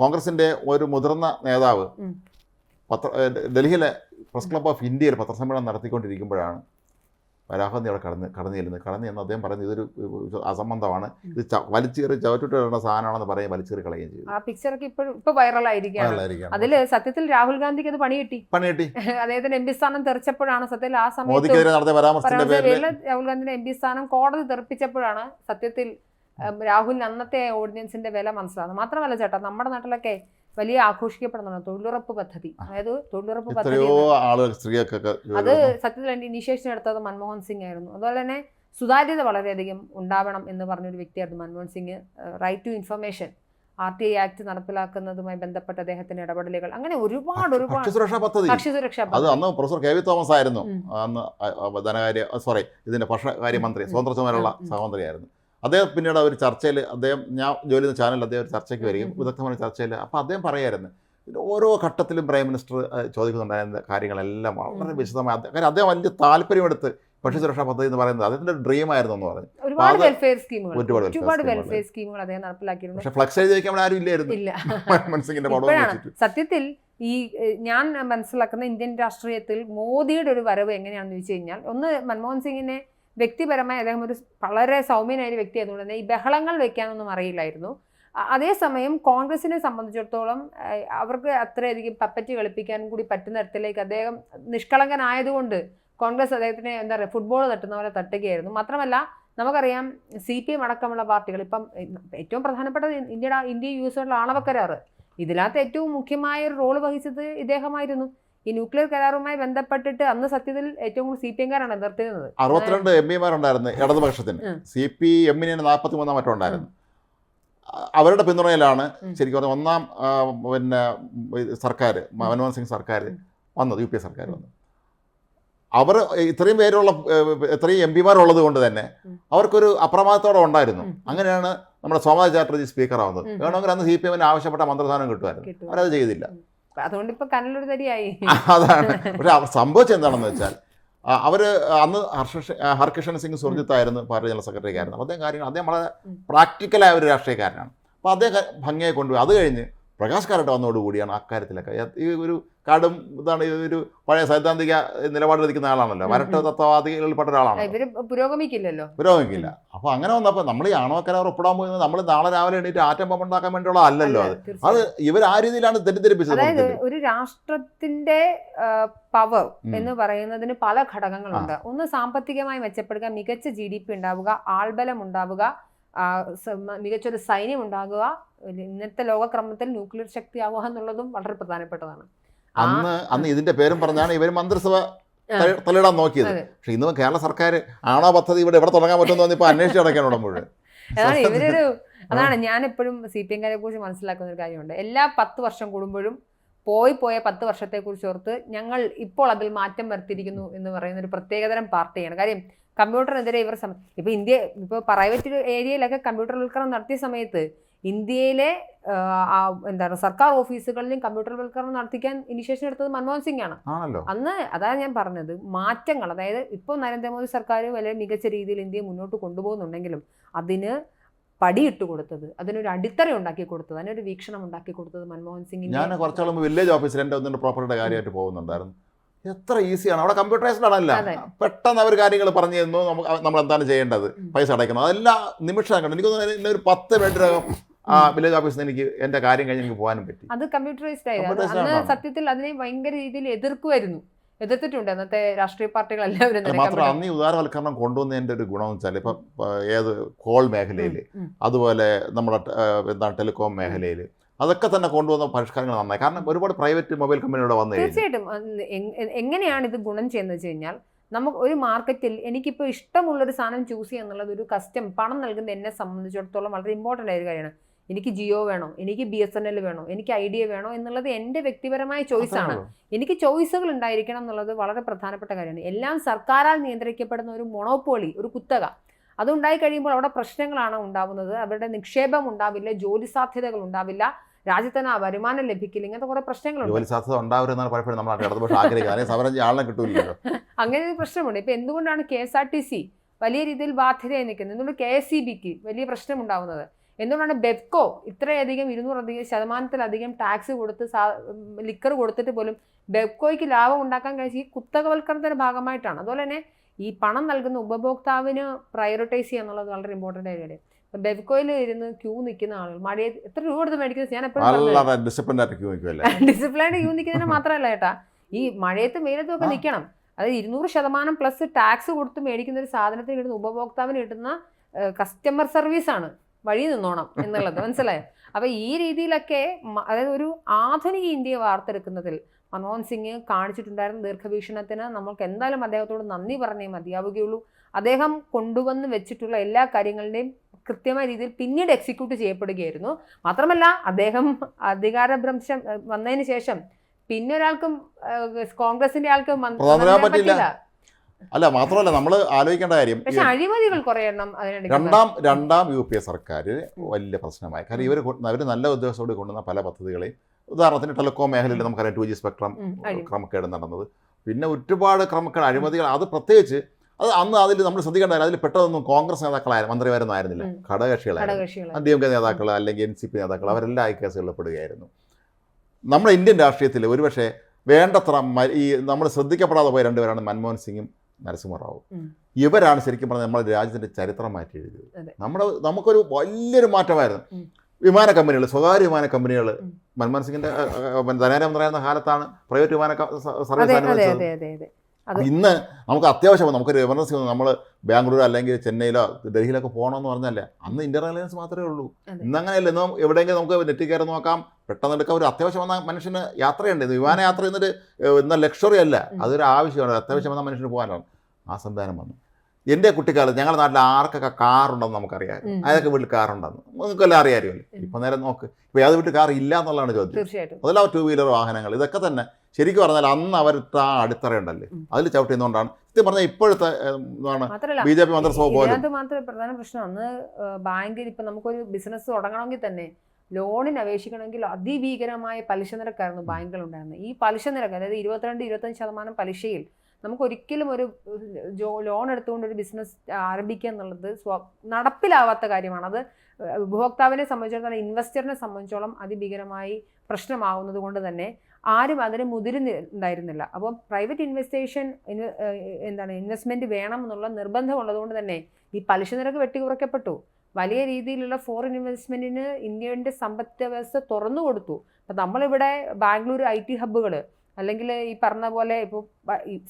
കോൺഗ്രസിന്റെ ഒരു മുതിർന്ന നേതാവ് പത്ര ഡൽഹിയിലെ പ്രസ് ക്ലബ് ഓഫ് ഇന്ത്യയിൽ പത്രസമ്മേളനം നടത്തിക്കൊണ്ടിരിക്കുമ്പോഴാണ് രാഹുൽ അവിടെ കടന്ന് കടന്നു ചെല്ലുന്നത് കടന്നു ചെന്ന് അദ്ദേഹം പറയുന്നത് ഇതൊരു അസംബന്ധമാണ്. ഇത് വലിച്ചേറി ചവറ്റിട്ട് ഇടേണ്ട സാധനമാണെന്ന് പറയും വലിച്ചേറി കളയുകയും ചെയ്തു. ആ പിക്ചറൊക്കെ ഇപ്പോഴും ഇപ്പൊ അതല്ലായിരിക്കാം. അതിൽ സത്യത്തിൽ രാഹുൽ ഗാന്ധിക്ക് അത് പണി കിട്ടി. പണി കിട്ടി. അദ്ദേഹത്തിന് എം പി സ്ഥാനം തെറിച്ചപ്പോഴാണ് സത്യത്തിൽ ആ സമയത്ത് രാഹുൽ ഗാന്ധിന്റെ എം പി സ്ഥാനം കോടതി തെറിപ്പിച്ചപ്പോഴാണ് സത്യത്തിൽ രാഹുലിന് അന്നത്തെ ഓർഡിനൻസിന്റെ വില മനസ്സിലാകുന്നത്. മാത്രമല്ല ചേട്ടാ നമ്മുടെ നാട്ടിലൊക്കെ വലിയ ആഘോഷിക്കപ്പെടുന്നതാണ് തൊഴിലുറപ്പ് പദ്ധതി. അതായത് തൊഴിലുറപ്പ് പദ്ധതി അത്. സത്യത്തിൽ എന്റെ ഇനീഷ്യേഷൻ എടുത്തത് മൻമോഹൻ സിംഗ് ആയിരുന്നു. അതുപോലെ തന്നെ സുതാര്യത വളരെയധികം ഉണ്ടാവണം എന്ന് പറഞ്ഞൊരു വ്യക്തിയായിരുന്നു Manmohan Singh. Right to information R T I act നടപ്പിലാക്കുന്നതുമായി ബന്ധപ്പെട്ട അദ്ദേഹത്തിന്റെ ഇടപെടലുകൾ. അങ്ങനെ ഒരുപാട് ഒരുപാട്. ഭക്ഷ്യസുരക്ഷാ പദ്ധതി. ഭക്ഷ്യസുരക്ഷാ അത് അന്ന് പ്രൊഫസർ കെ വി തോമസ് ആയിരുന്നു. അന്ന് ധനകാര്യ സോറി ഇതിന്റെ ഭക്ഷണകാര്യ മന്ത്രി സ്വതന്ത്ര ചുമതലയുള്ള. സഹമന്ത്രിയായിരുന്നു. അദ്ദേഹം പിന്നീട് ഒരു ചർച്ചയിൽ അദ്ദേഹം ഞാൻ ജോലി ചെയ്യുന്ന ചാനലിൽ അദ്ദേഹം ഒരു ചർച്ചയ്ക്ക് വരികയും. വിദഗ്ധമായ ചർച്ചയിൽ അപ്പോൾ അദ്ദേഹം പറയായിരുന്നു പിന്നെ ഓരോ ഘട്ടത്തിലും പ്രൈം മിനിസ്റ്റർ ചോദിക്കുന്നുണ്ടായിരുന്ന കാര്യങ്ങളെല്ലാം വളരെ. വിശദമായി കാര്യം അദ്ദേഹം വലിയ താല്പര്യമെടുത്ത് ഭക്ഷ്യ സുരക്ഷാ പദ്ധതി എന്ന് പറയുന്നത് അദ്ദേഹത്തിന്റെ ഡ്രീം ആയിരുന്നു എന്ന് പറഞ്ഞു ഒരുപാട് വെൽഫെയർ സ്കീമുകൾ ഒരുപാട്. വെൽഫെയർ സ്കീമുകൾ അദ്ദേഹം നടപ്പിലാക്കിയിരുന്നു പക്ഷേ ഫ്ലക്സ് എഴുതി അവിടെ ആരും ഇല്ലായിരുന്നു ഇല്ല മൻസിംഗിന്റെ പടവും സത്യത്തിൽ ഈ ഞാൻ മനസ്സിലാക്കുന്ന ഇന്ത്യൻ രാഷ്ട്രീയത്തിൽ മോദിയുടെ ഒരു വരവ് എങ്ങനെയാണെന്ന് ചോദിച്ചു കഴിഞ്ഞാൽ ഒന്ന് മൻമോഹൻ സിംഗിനെ വ്യക്തിപരമായി അദ്ദേഹം ഒരു വളരെ സൗമ്യനായ ഒരു വ്യക്തി ആയതുകൊണ്ട് തന്നെ ഈ ബഹളങ്ങൾ വെക്കാനൊന്നും അറിയില്ലായിരുന്നു. അതേസമയം കോൺഗ്രസിനെ സംബന്ധിച്ചിടത്തോളം അവർക്ക് അത്രയധികം പപ്പറ്റ് കളിപ്പിക്കാൻ കൂടി പറ്റുന്ന തരത്തിലേക്ക് അദ്ദേഹം നിഷ്കളങ്കനായതുകൊണ്ട് കോൺഗ്രസ് അദ്ദേഹത്തിനെ എന്താ പറയുക ഫുട്ബോൾ തട്ടുന്ന പോലെ തട്ടുകയായിരുന്നു. മാത്രമല്ല നമുക്കറിയാം സി പി എം അടക്കമുള്ള പാർട്ടികൾ ഇപ്പം ഏറ്റവും പ്രധാനപ്പെട്ടത് ഇന്ത്യയുടെ ഇന്ത്യ യു എസുള്ള ആണവക്കരാറ് കരാറ്. ഇതിനകത്ത് ഏറ്റവും മുഖ്യമായ ഒരു റോൾ വഹിച്ചത് ഇദ്ദേഹമായിരുന്നു. ഈ ന്യൂക്ലിയർ കരാറുമായി ബന്ധപ്പെട്ടിട്ട് അന്ന് സത്യത്തിൽ ഏറ്റവും കൂടുതൽ സി പി എംകാരാണ് എതിർത്തിരുന്നത്. അറുപത്തിരണ്ട് എം പിമാരുണ്ടായിരുന്നു ഇടതുപക്ഷത്തിന്. സി പി എമ്മിന് നാൽപ്പത്തി മൂന്നാം മറ്റം ഉണ്ടായിരുന്നു അവരുടെ പിന്തുണയിലാണ്. ശരിക്കും പറഞ്ഞാൽ ഒന്നാം പിന്നെ സർക്കാർ മൻമോഹൻ സിംഗ് സർക്കാർ. വന്നത് യു പി എ സർക്കാർ വന്നത്. അവർ ഇത്രയും പേരുള്ള ഇത്രയും എം പിമാരുള്ളത് കൊണ്ട് തന്നെ അവർക്കൊരു അപ്രമാദത്തോടെ ഉണ്ടായിരുന്നു. അങ്ങനെയാണ് നമ്മുടെ സോമനാഥ് ചാറ്റർജി സ്പീക്കർ ആവുന്നത്. വേണമെങ്കിൽ അന്ന് സി പി എമ്മിന് ആവശ്യപ്പെട്ട മന്ത്രിസ്ഥാനം കിട്ടുമായിരുന്നു. അവരത് ചെയ്തില്ല. അതുകൊണ്ട് ഇപ്പൊ കനലൊരു തരിയായി അതാണ്. പക്ഷെ സംഭവിച്ചത് എന്താണെന്ന് വെച്ചാൽ അവർ അവർ അന്ന് ഹർഷ ഹർകിഷൻ സിംഗ് സുർജിത്ത് ആയിരുന്നു പാർട്ടി ജനറൽ സെക്രട്ടറി ആയിരുന്നു അദ്ദേഹം കാര്യങ്ങൾ അദ്ദേഹം വളരെ പ്രാക്ടിക്കലായ ഒരു രാഷ്ട്രീയക്കാരനാണ്. അപ്പോൾ അദ്ദേഹം ഭംഗിയെ ഭംഗിയായി കൊണ്ടുപോയി. അത് കഴിഞ്ഞ് പ്രകാശ് കാരട്ട് വന്നതോടുകൂടിയാണ് അക്കാര്യത്തിലൊക്കെ. ഈ ഒരു കടും ഇതാണ് ഇതൊരു ഒരു പഴയ സൈദ്ധാന്തിക നിലപാടിൽ നിൽക്കുന്ന ആളാണല്ലോ. മരട്ട വരട്ട തത്വവാദികളിൽപ്പെട്ട ഒരാളാണ് പുരോഗമിക്കില്ലല്ലോ. പുരോഗമിക്കില്ല. അപ്പോൾ അങ്ങനെ വന്നപ്പോൾ നമ്മൾ ഈ ആണവ കരാർ ഒപ്പിടാൻ പോകുന്നത് നമ്മൾ നാളെ രാവിലെ എണീറ്റ് ആറ്റം ബോംബ് ഉണ്ടാക്കാൻ വേണ്ടിയുള്ള അല്ലല്ലോ അത്. അത് ഇവർ ആ രീതിയിലാണ് തെറ്റിദ്ധരിപ്പിച്ചത് അതായത് ഒരു രാഷ്ട്രത്തിന്റെ പവർ എന്ന് പറയുന്നതിന് പല ഘടകങ്ങളുണ്ട്. ഒന്ന് സാമ്പത്തികമായി മെച്ചപ്പെടുക മികച്ച ജി ഡി പി ഉണ്ടാവുക ആൾബലം ഉണ്ടാവുക മികച്ചൊരു സൈന്യം ഉണ്ടാകുക ഇന്നത്തെ ലോകക്രമത്തിൽ ന്യൂക്ലിയർ ശക്തിയാവുക എന്നുള്ളതും വളരെ പ്രധാനപ്പെട്ടതാണ്. അന്ന് അന്ന് ഇതിന്റെ പേരും പറഞ്ഞാണ് ഇവർ മന്ത്രിസഭ. തള്ളിടാൻ നോക്കിയത്. പക്ഷെ ഇന്ന് കേരള സർക്കാർ ആണോ പദ്ധതി ഇവിടെ എവിടെ തുടങ്ങാൻ പറ്റുമെന്ന് ഇപ്പൊ അന്വേഷിച്ച് നടക്കാൻ ഉടമ്പുഴ അതാണ് ഇവരൊരു അതാണ് ഞാൻ എപ്പോഴും സി പി എംകാരെ കുറിച്ച് മനസ്സിലാക്കുന്ന ഒരു കാര്യമുണ്ട്. എല്ലാ പത്ത് വർഷം കൂടുമ്പോഴും പോയി പോയ പത്ത് വർഷത്തെക്കുറിച്ച് ഓർത്ത് ഞങ്ങൾ ഇപ്പോൾ അതിൽ മാറ്റം വരുത്തിയിരിക്കുന്നു എന്ന് പറയുന്ന ഒരു പ്രത്യേകതരം പാർട്ടിയാണ്. കാര്യം കമ്പ്യൂട്ടറിനെതിരെ ഇവർ സമ ഇപ്പൊ ഇന്ത്യ ഇപ്പൊ പ്രൈവറ്റ് ഏരിയയിലൊക്കെ കമ്പ്യൂട്ടർ വിൽക്കണം നടത്തിയ സമയത്ത് ഇന്ത്യയിലെ എന്താണ് സർക്കാർ ഓഫീസുകളിലും കമ്പ്യൂട്ടർവൽക്കരണം നടത്തിക്കാൻ ഇനിഷ്യേഷൻ എടുത്തത് മൻമോഹൻ സിംഗ് ആണ് അന്ന് അതാണ് ഞാൻ പറഞ്ഞത്. മാറ്റങ്ങൾ അതായത് ഇപ്പോൾ നരേന്ദ്രമോദി സർക്കാർ വളരെ മികച്ച രീതിയിൽ ഇന്ത്യയെ മുന്നോട്ട് കൊണ്ടുപോകുന്നുണ്ടെങ്കിലും അതിന് പടിയിട്ട് കൊടുത്തത് അതിനൊരു അടിത്തറ ഉണ്ടാക്കി കൊടുത്തത് അതിനൊരു വീക്ഷണം ഉണ്ടാക്കി കൊടുത്തത് മൻമോഹൻ സിംഗ് ഞാൻ കുറച്ചോളം കുറച്ചാൾ മുമ്പ് വില്ലേജ് ഓഫീസിൽ എന്റെ ഒന്നിന്റെ പ്രോപ്പർട്ടിയുടെ കാര്യമായിട്ട് പോകുന്നുണ്ടായിരുന്നു. എത്ര ഈസിയാണ് അവിടെ കമ്പ്യൂട്ടറൈസ്ഡ് ആണല്ല. പെട്ടെന്ന് അവർ കാര്യങ്ങൾ പറഞ്ഞു തന്നു. നമ്മൾ എന്താണ് ചെയ്യേണ്ടത്? പൈസ അടയ്ക്കണം. അതെല്ലാം നിമിഷം കണ്ടു. എനിക്ക് തോന്നുന്നു ഒരു പത്ത് മിനിറ്റിനകം ആ വില്ലേജ് ഓഫീസിൽ നിന്ന് എനിക്ക് എന്റെ കാര്യം കഴിഞ്ഞ് എനിക്ക് പോകാനും പറ്റി. അത് കമ്പ്യൂട്ടറൈസ്ഡ് ആണ്. സത്യത്തിൽ അതിനെ ഭയങ്കര രീതിയിൽ എതിർക്കുമായിരുന്നു എതിർത്തിട്ടുണ്ട്. അന്നത്തെ രാഷ്ട്രീയ പാർട്ടികൾ എല്ലാവരും അല്ല തന്നെ മാത്രം അന്ന് ഈ ഉദാരവൽക്കരണം കൊണ്ടുവന്നതിന്റെ ഒരു ഗുണം എന്ന് വെച്ചാൽ ഇപ്പം ഏത് കോൾ മേഖലയിൽ. അതുപോലെ നമ്മുടെ എന്താ എന്താണ് ടെലികോം മേഖലയിൽ അതൊക്കെ തന്നെ കൊണ്ടുവന്ന പരിഷ്കാരങ്ങൾ നന്നായി. കാരണം ഒരുപാട് പ്രൈവറ്റ് മൊബൈൽ കമ്പനികളുടെ വന്നു തീർച്ചയായിട്ടും. എങ്ങനെയാണ് ഇത് ഗുണം ചെയ്യുന്നത് വെച്ച് കഴിഞ്ഞാൽ നമുക്ക് ഒരു മാർക്കറ്റിൽ എനിക്കിപ്പോൾ ഇഷ്ടമുള്ളൊരു സാധനം ചൂസ് ചെയ്യുക എന്നുള്ളത് ഒരു കസ്റ്റം പണം നൽകുന്ന എന്നെ സംബന്ധിച്ചിടത്തോളം വളരെ ഇമ്പോർട്ടന്റ് ആയ ഒരു കാര്യമാണ്. എനിക്ക് ജിയോ വേണോ? എനിക്ക് ബി എസ് എൻ എൽ വേണോ? എനിക്ക് ഐഡിയ വേണോ? എന്നുള്ളത് എന്റെ വ്യക്തിപരമായ ചോയ്സാണ് ആണ്. എനിക്ക് ചോയ്സുകൾ ഉണ്ടായിരിക്കണം എന്നുള്ളത് വളരെ പ്രധാനപ്പെട്ട കാര്യമാണ്. എല്ലാം സർക്കാരാൽ നിയന്ത്രിക്കപ്പെടുന്ന ഒരു മൊണോപ്പോളി ഒരു കുത്തക. അതുണ്ടായി കഴിയുമ്പോൾ അവിടെ പ്രശ്നങ്ങളാണ് ഉണ്ടാവുന്നത്. അവരുടെ നിക്ഷേപം ഉണ്ടാവില്ല ജോലി സാധ്യതകൾ ഉണ്ടാവില്ല രാജ്യത്തിന് ആ വരുമാനം ലഭിക്കില്ല ഇങ്ങനത്തെ കുറെ പ്രശ്നങ്ങളുണ്ട്. ജോലി സാധ്യത പലപ്പോഴും നമ്മൾ ഇടതുപക്ഷം ആഗ്രഹിക്കുന്നത്. അല്ലെങ്കിൽ സമരം ചെയ്യാൻ ആളിനെ കിട്ടൂലല്ലോ അങ്ങനെ ഒരു പ്രശ്നമുണ്ട്. ഇപ്പൊ എന്തുകൊണ്ടാണ് K S R T C വലിയ രീതിയിൽ ബാധ്യതയായി നിൽക്കുന്നത്? എന്തുകൊണ്ട് കെ എസ് സി ബിക്ക് വലിയ പ്രശ്നം ഉണ്ടാവുന്നത്? എന്തുകൊണ്ടാണ് ബെബ്കോ ഇത്രയധികം ഇരുന്നൂറധികം ശതമാനത്തിലധികം ടാക്സ് കൊടുത്ത് സാ ലിക്കർ കൊടുത്തിട്ട് പോലും ബെബ്കോയ്ക്ക് ലാഭം ഉണ്ടാക്കാൻ കഴിച്ച ഈ കുത്തകവൽക്കരണത്തിന്റെ ഭാഗമായിട്ടാണ്. അതുപോലെ തന്നെ ഈ പണം നൽകുന്ന ഉപഭോക്താവിന് പ്രയോറിറ്റൈസ് ചെയ്യുക എന്നുള്ളത് വളരെ ഇമ്പോർട്ടന്റ് ആയ കാര്യം. ഇപ്പൊ ബെബ്കോയിൽ ഇരുന്ന് ക്യൂ നിൽക്കുന്ന ആളുകൾ മഴയെ എത്ര രൂപ കൊടുത്ത് മേടിക്കുന്നത് ഞാൻ എപ്പോഴും ഡിസിപ്ലൈൻഡ് ക്യൂ നിൽക്കുന്നതിന് മാത്രമല്ല ഏട്ടാ. ഈ മഴയത്തും വെയിലത്തും ഒക്കെ നിൽക്കണം. അതായത് ഇരുന്നൂറ് ശതമാനം പ്ലസ് ടാക്സ് കൊടുത്ത് മേടിക്കുന്ന ഒരു സാധനത്തിന് കിട്ടുന്ന ഉപഭോക്താവിന് കിട്ടുന്ന കസ്റ്റമർ സർവീസാണ് ആണ്. വഴി നിന്നോണം എന്നുള്ളത്. മനസ്സിലായോ? അപ്പൊ ഈ രീതിയിലൊക്കെ അതായത് ഒരു ആധുനിക ഇന്ത്യയെ വാർത്തെടുക്കുന്നതിൽ മൻമോഹൻ സിംഗ് കാണിച്ചിട്ടുണ്ടായിരുന്ന ദീർഘവീക്ഷണത്തിന് നമ്മൾക്ക് എന്തായാലും അദ്ദേഹത്തോട് നന്ദി പറഞ്ഞേ മതിയാവുകയുള്ളൂ. അദ്ദേഹം കൊണ്ടുവന്ന് വെച്ചിട്ടുള്ള എല്ലാ കാര്യങ്ങളുടെയും കൃത്യമായ രീതിയിൽ പിന്നീട് എക്സിക്യൂട്ട് ചെയ്യപ്പെടുകയായിരുന്നു. മാത്രമല്ല അദ്ദേഹം അധികാരഭ്രംശം വന്നതിന് ശേഷം പിന്നെ ഒരാൾക്കും കോൺഗ്രസിന്റെ ആൾക്ക് പറ്റില്ല. അല്ല മാത്രമല്ല നമ്മൾ ആലോചിക്കേണ്ട കാര്യം രണ്ടാം രണ്ടാം യു പി എ സർക്കാർ വലിയ പ്രശ്നമായി. കാരണം ഇവർ അവർ നല്ല ഉദ്യോഗസ്ഥരോട് കൊണ്ടുവന്ന പല പദ്ധതികളെയും ഉദാഹരണത്തിന് ടെലികോം മേഖലയിൽ നമുക്കറിയാം ടു ജി സ്പെക്ട്രം. ക്രമക്കേട് നടന്നത്. പിന്നെ ഒരുപാട് ക്രമക്കേട് അഴിമതികൾ അത് പ്രത്യേകിച്ച് അത് അന്ന് അതിൽ നമ്മൾ ശ്രദ്ധിക്കേണ്ട അതിൽ പെട്ടതൊന്നും കോൺഗ്രസ് നേതാക്കളായ മന്ത്രിമാരൊന്നും ആയിരുന്നില്ല. ഘടകകക്ഷികളായിരുന്നു. ഡി എം കെ നേതാക്കൾ അല്ലെങ്കിൽ എൻ സി പി നേതാക്കൾ അവരെല്ലാം ഐ കേസുകളിൽ പെടുകയായിരുന്നു. നമ്മുടെ ഇന്ത്യൻ രാഷ്ട്രീയത്തിൽ ഒരുപക്ഷെ വേണ്ടത്ര ഈ നമ്മൾ ശ്രദ്ധിക്കപ്പെടാതെ പോയ രണ്ടുപേരാണ് മൻമോഹൻ സിംഗും നരസിംഹറാവും. ഇവരാണ് ശരിക്കും പറഞ്ഞാൽ നമ്മുടെ രാജ്യത്തിന്റെ ചരിത്രം മാറ്റി എഴുതിയത്. നമ്മുടെ നമുക്കൊരു വലിയൊരു മാറ്റമായിരുന്നു. വിമാന കമ്പനികൾ സ്വകാര്യ വിമാന കമ്പനികൾ. മൻമോഹൻ സിംഗിന്റെ സിംഗിന്റെ പറയുന്ന കാലത്താണ് പ്രൈവറ്റ് വിമാന സർവീസ് അനുവദിച്ചത്. ഇന്ന് നമുക്ക് അത്യാവശ്യം നമുക്കൊരു എമർജൻസി നമ്മൾ ബാംഗ്ലൂർ അല്ലെങ്കിൽ ചെന്നൈയിലോ ഡൽഹിയിലൊക്കെ പോകണമെന്ന് പറഞ്ഞല്ലേ? അന്ന് ഇന്ത്യൻ അലയൻസ് മാത്രമേ ഉള്ളൂ. ഇന്ന് അങ്ങനെയല്ല? ഇന്ന് എവിടെയെങ്കിലും നമുക്ക് നെറ്റിൽ കയറി നോക്കാം. പെട്ടെന്ന് എടുക്കാം. ഒരു അത്യാവശ്യം വന്ന മനുഷ്യന് യാത്രയുണ്ട്. വിമാനയാത്ര എന്നൊരു ഇന്ന ലക്ഷറി അല്ല. അതൊരു ആവശ്യമാണ്. അത്യാവശ്യം വന്ന മനുഷ്യന് പോകാനാണ്. ആ സംവിധാനം വന്നു. എന്റെ കുട്ടിക്കാലത്ത് ഞങ്ങളുടെ നാട്ടിൽ ആർക്കൊക്കെ കാറുണ്ടെന്ന് നമുക്കറിയാം. അതൊക്കെ വീട്ടിൽ കാറുണ്ടെന്ന്. നിങ്ങൾക്കെല്ലാം അറിയാമല്ലോ. ഇപ്പം നേരം നോക്ക്. ഇപ്പോൾ ഏത് വീട്ടിൽ കാർ ഇല്ല എന്നുള്ളതാണ് ചോദ്യം. അതല്ല ടൂ വീലർ വാഹനങ്ങൾ ഇതൊക്കെ തന്നെ ശരിക്കും പറഞ്ഞാൽ അന്ന് അവർ ആ അടിത്തറയുണ്ടല്ലേ ഉണ്ടല്ലേ? അതിൽ ചവിട്ടുന്നതുകൊണ്ടാണ് സത്യം പറഞ്ഞാൽ ഇപ്പോഴത്തെ എന്താണ് ബി ജെ പി മന്ത്രിസഭ പോലും അത് മാത്രമേ പ്രധാന പ്രശ്നം. അന്ന് ബാങ്കിൽ ഇപ്പം നമുക്കൊരു ബിസിനസ് തുടങ്ങണമെങ്കിൽ തന്നെ ലോണിന് അപേക്ഷിക്കണമെങ്കിൽ അതിഭീകരമായ പലിശ നിരക്കായിരുന്നു ബാങ്കുകൾ ഉണ്ടായിരുന്നത് ഈ പലിശ നിരക്ക് അതായത് ഇരുപത്തിരണ്ട് ഇരുപത്തഞ്ച് ശതമാനം പലിശയിൽ നമുക്ക് ഒരിക്കലും ഒരു ജോ ലോൺ എടുത്തുകൊണ്ട് ഒരു ബിസിനസ് ആരംഭിക്കുക എന്നുള്ളത് സ്വ നടപ്പിലാവാത്ത കാര്യമാണ്. അത് ഉപഭോക്താവിനെ സംബന്ധിച്ചിടത്തോളം ഇൻവെസ്റ്ററിനെ സംബന്ധിച്ചോളം അതിഭീകരമായി പ്രശ്നമാവുന്നത് കൊണ്ട് തന്നെ ആരും അതിന് മുതിരുന്നുണ്ടായിരുന്നില്ല അപ്പോൾ പ്രൈവറ്റ് ഇൻവെസ്റ്റേഷൻ എന്താണ് ഇൻവെസ്റ്റ്മെന്റ് വേണം എന്നുള്ള നിർബന്ധം ഉള്ളതുകൊണ്ട് തന്നെ ഈ പലിശ നിരക്ക് വെട്ടി കുറയ്ക്കപ്പെട്ടു വലിയ രീതിയിലുള്ള ഫോറിൻ ഇൻവെസ്റ്റ്മെന്റിന് ഇന്ത്യയുടെ സമ്പദ് വ്യവസ്ഥ തുറന്നു കൊടുത്തു. അപ്പം നമ്മളിവിടെ ബാംഗ്ലൂർ ഐ ടി ഹബ്ബുകൾ അല്ലെങ്കിൽ ഈ പറഞ്ഞ പോലെ ഇപ്പോൾ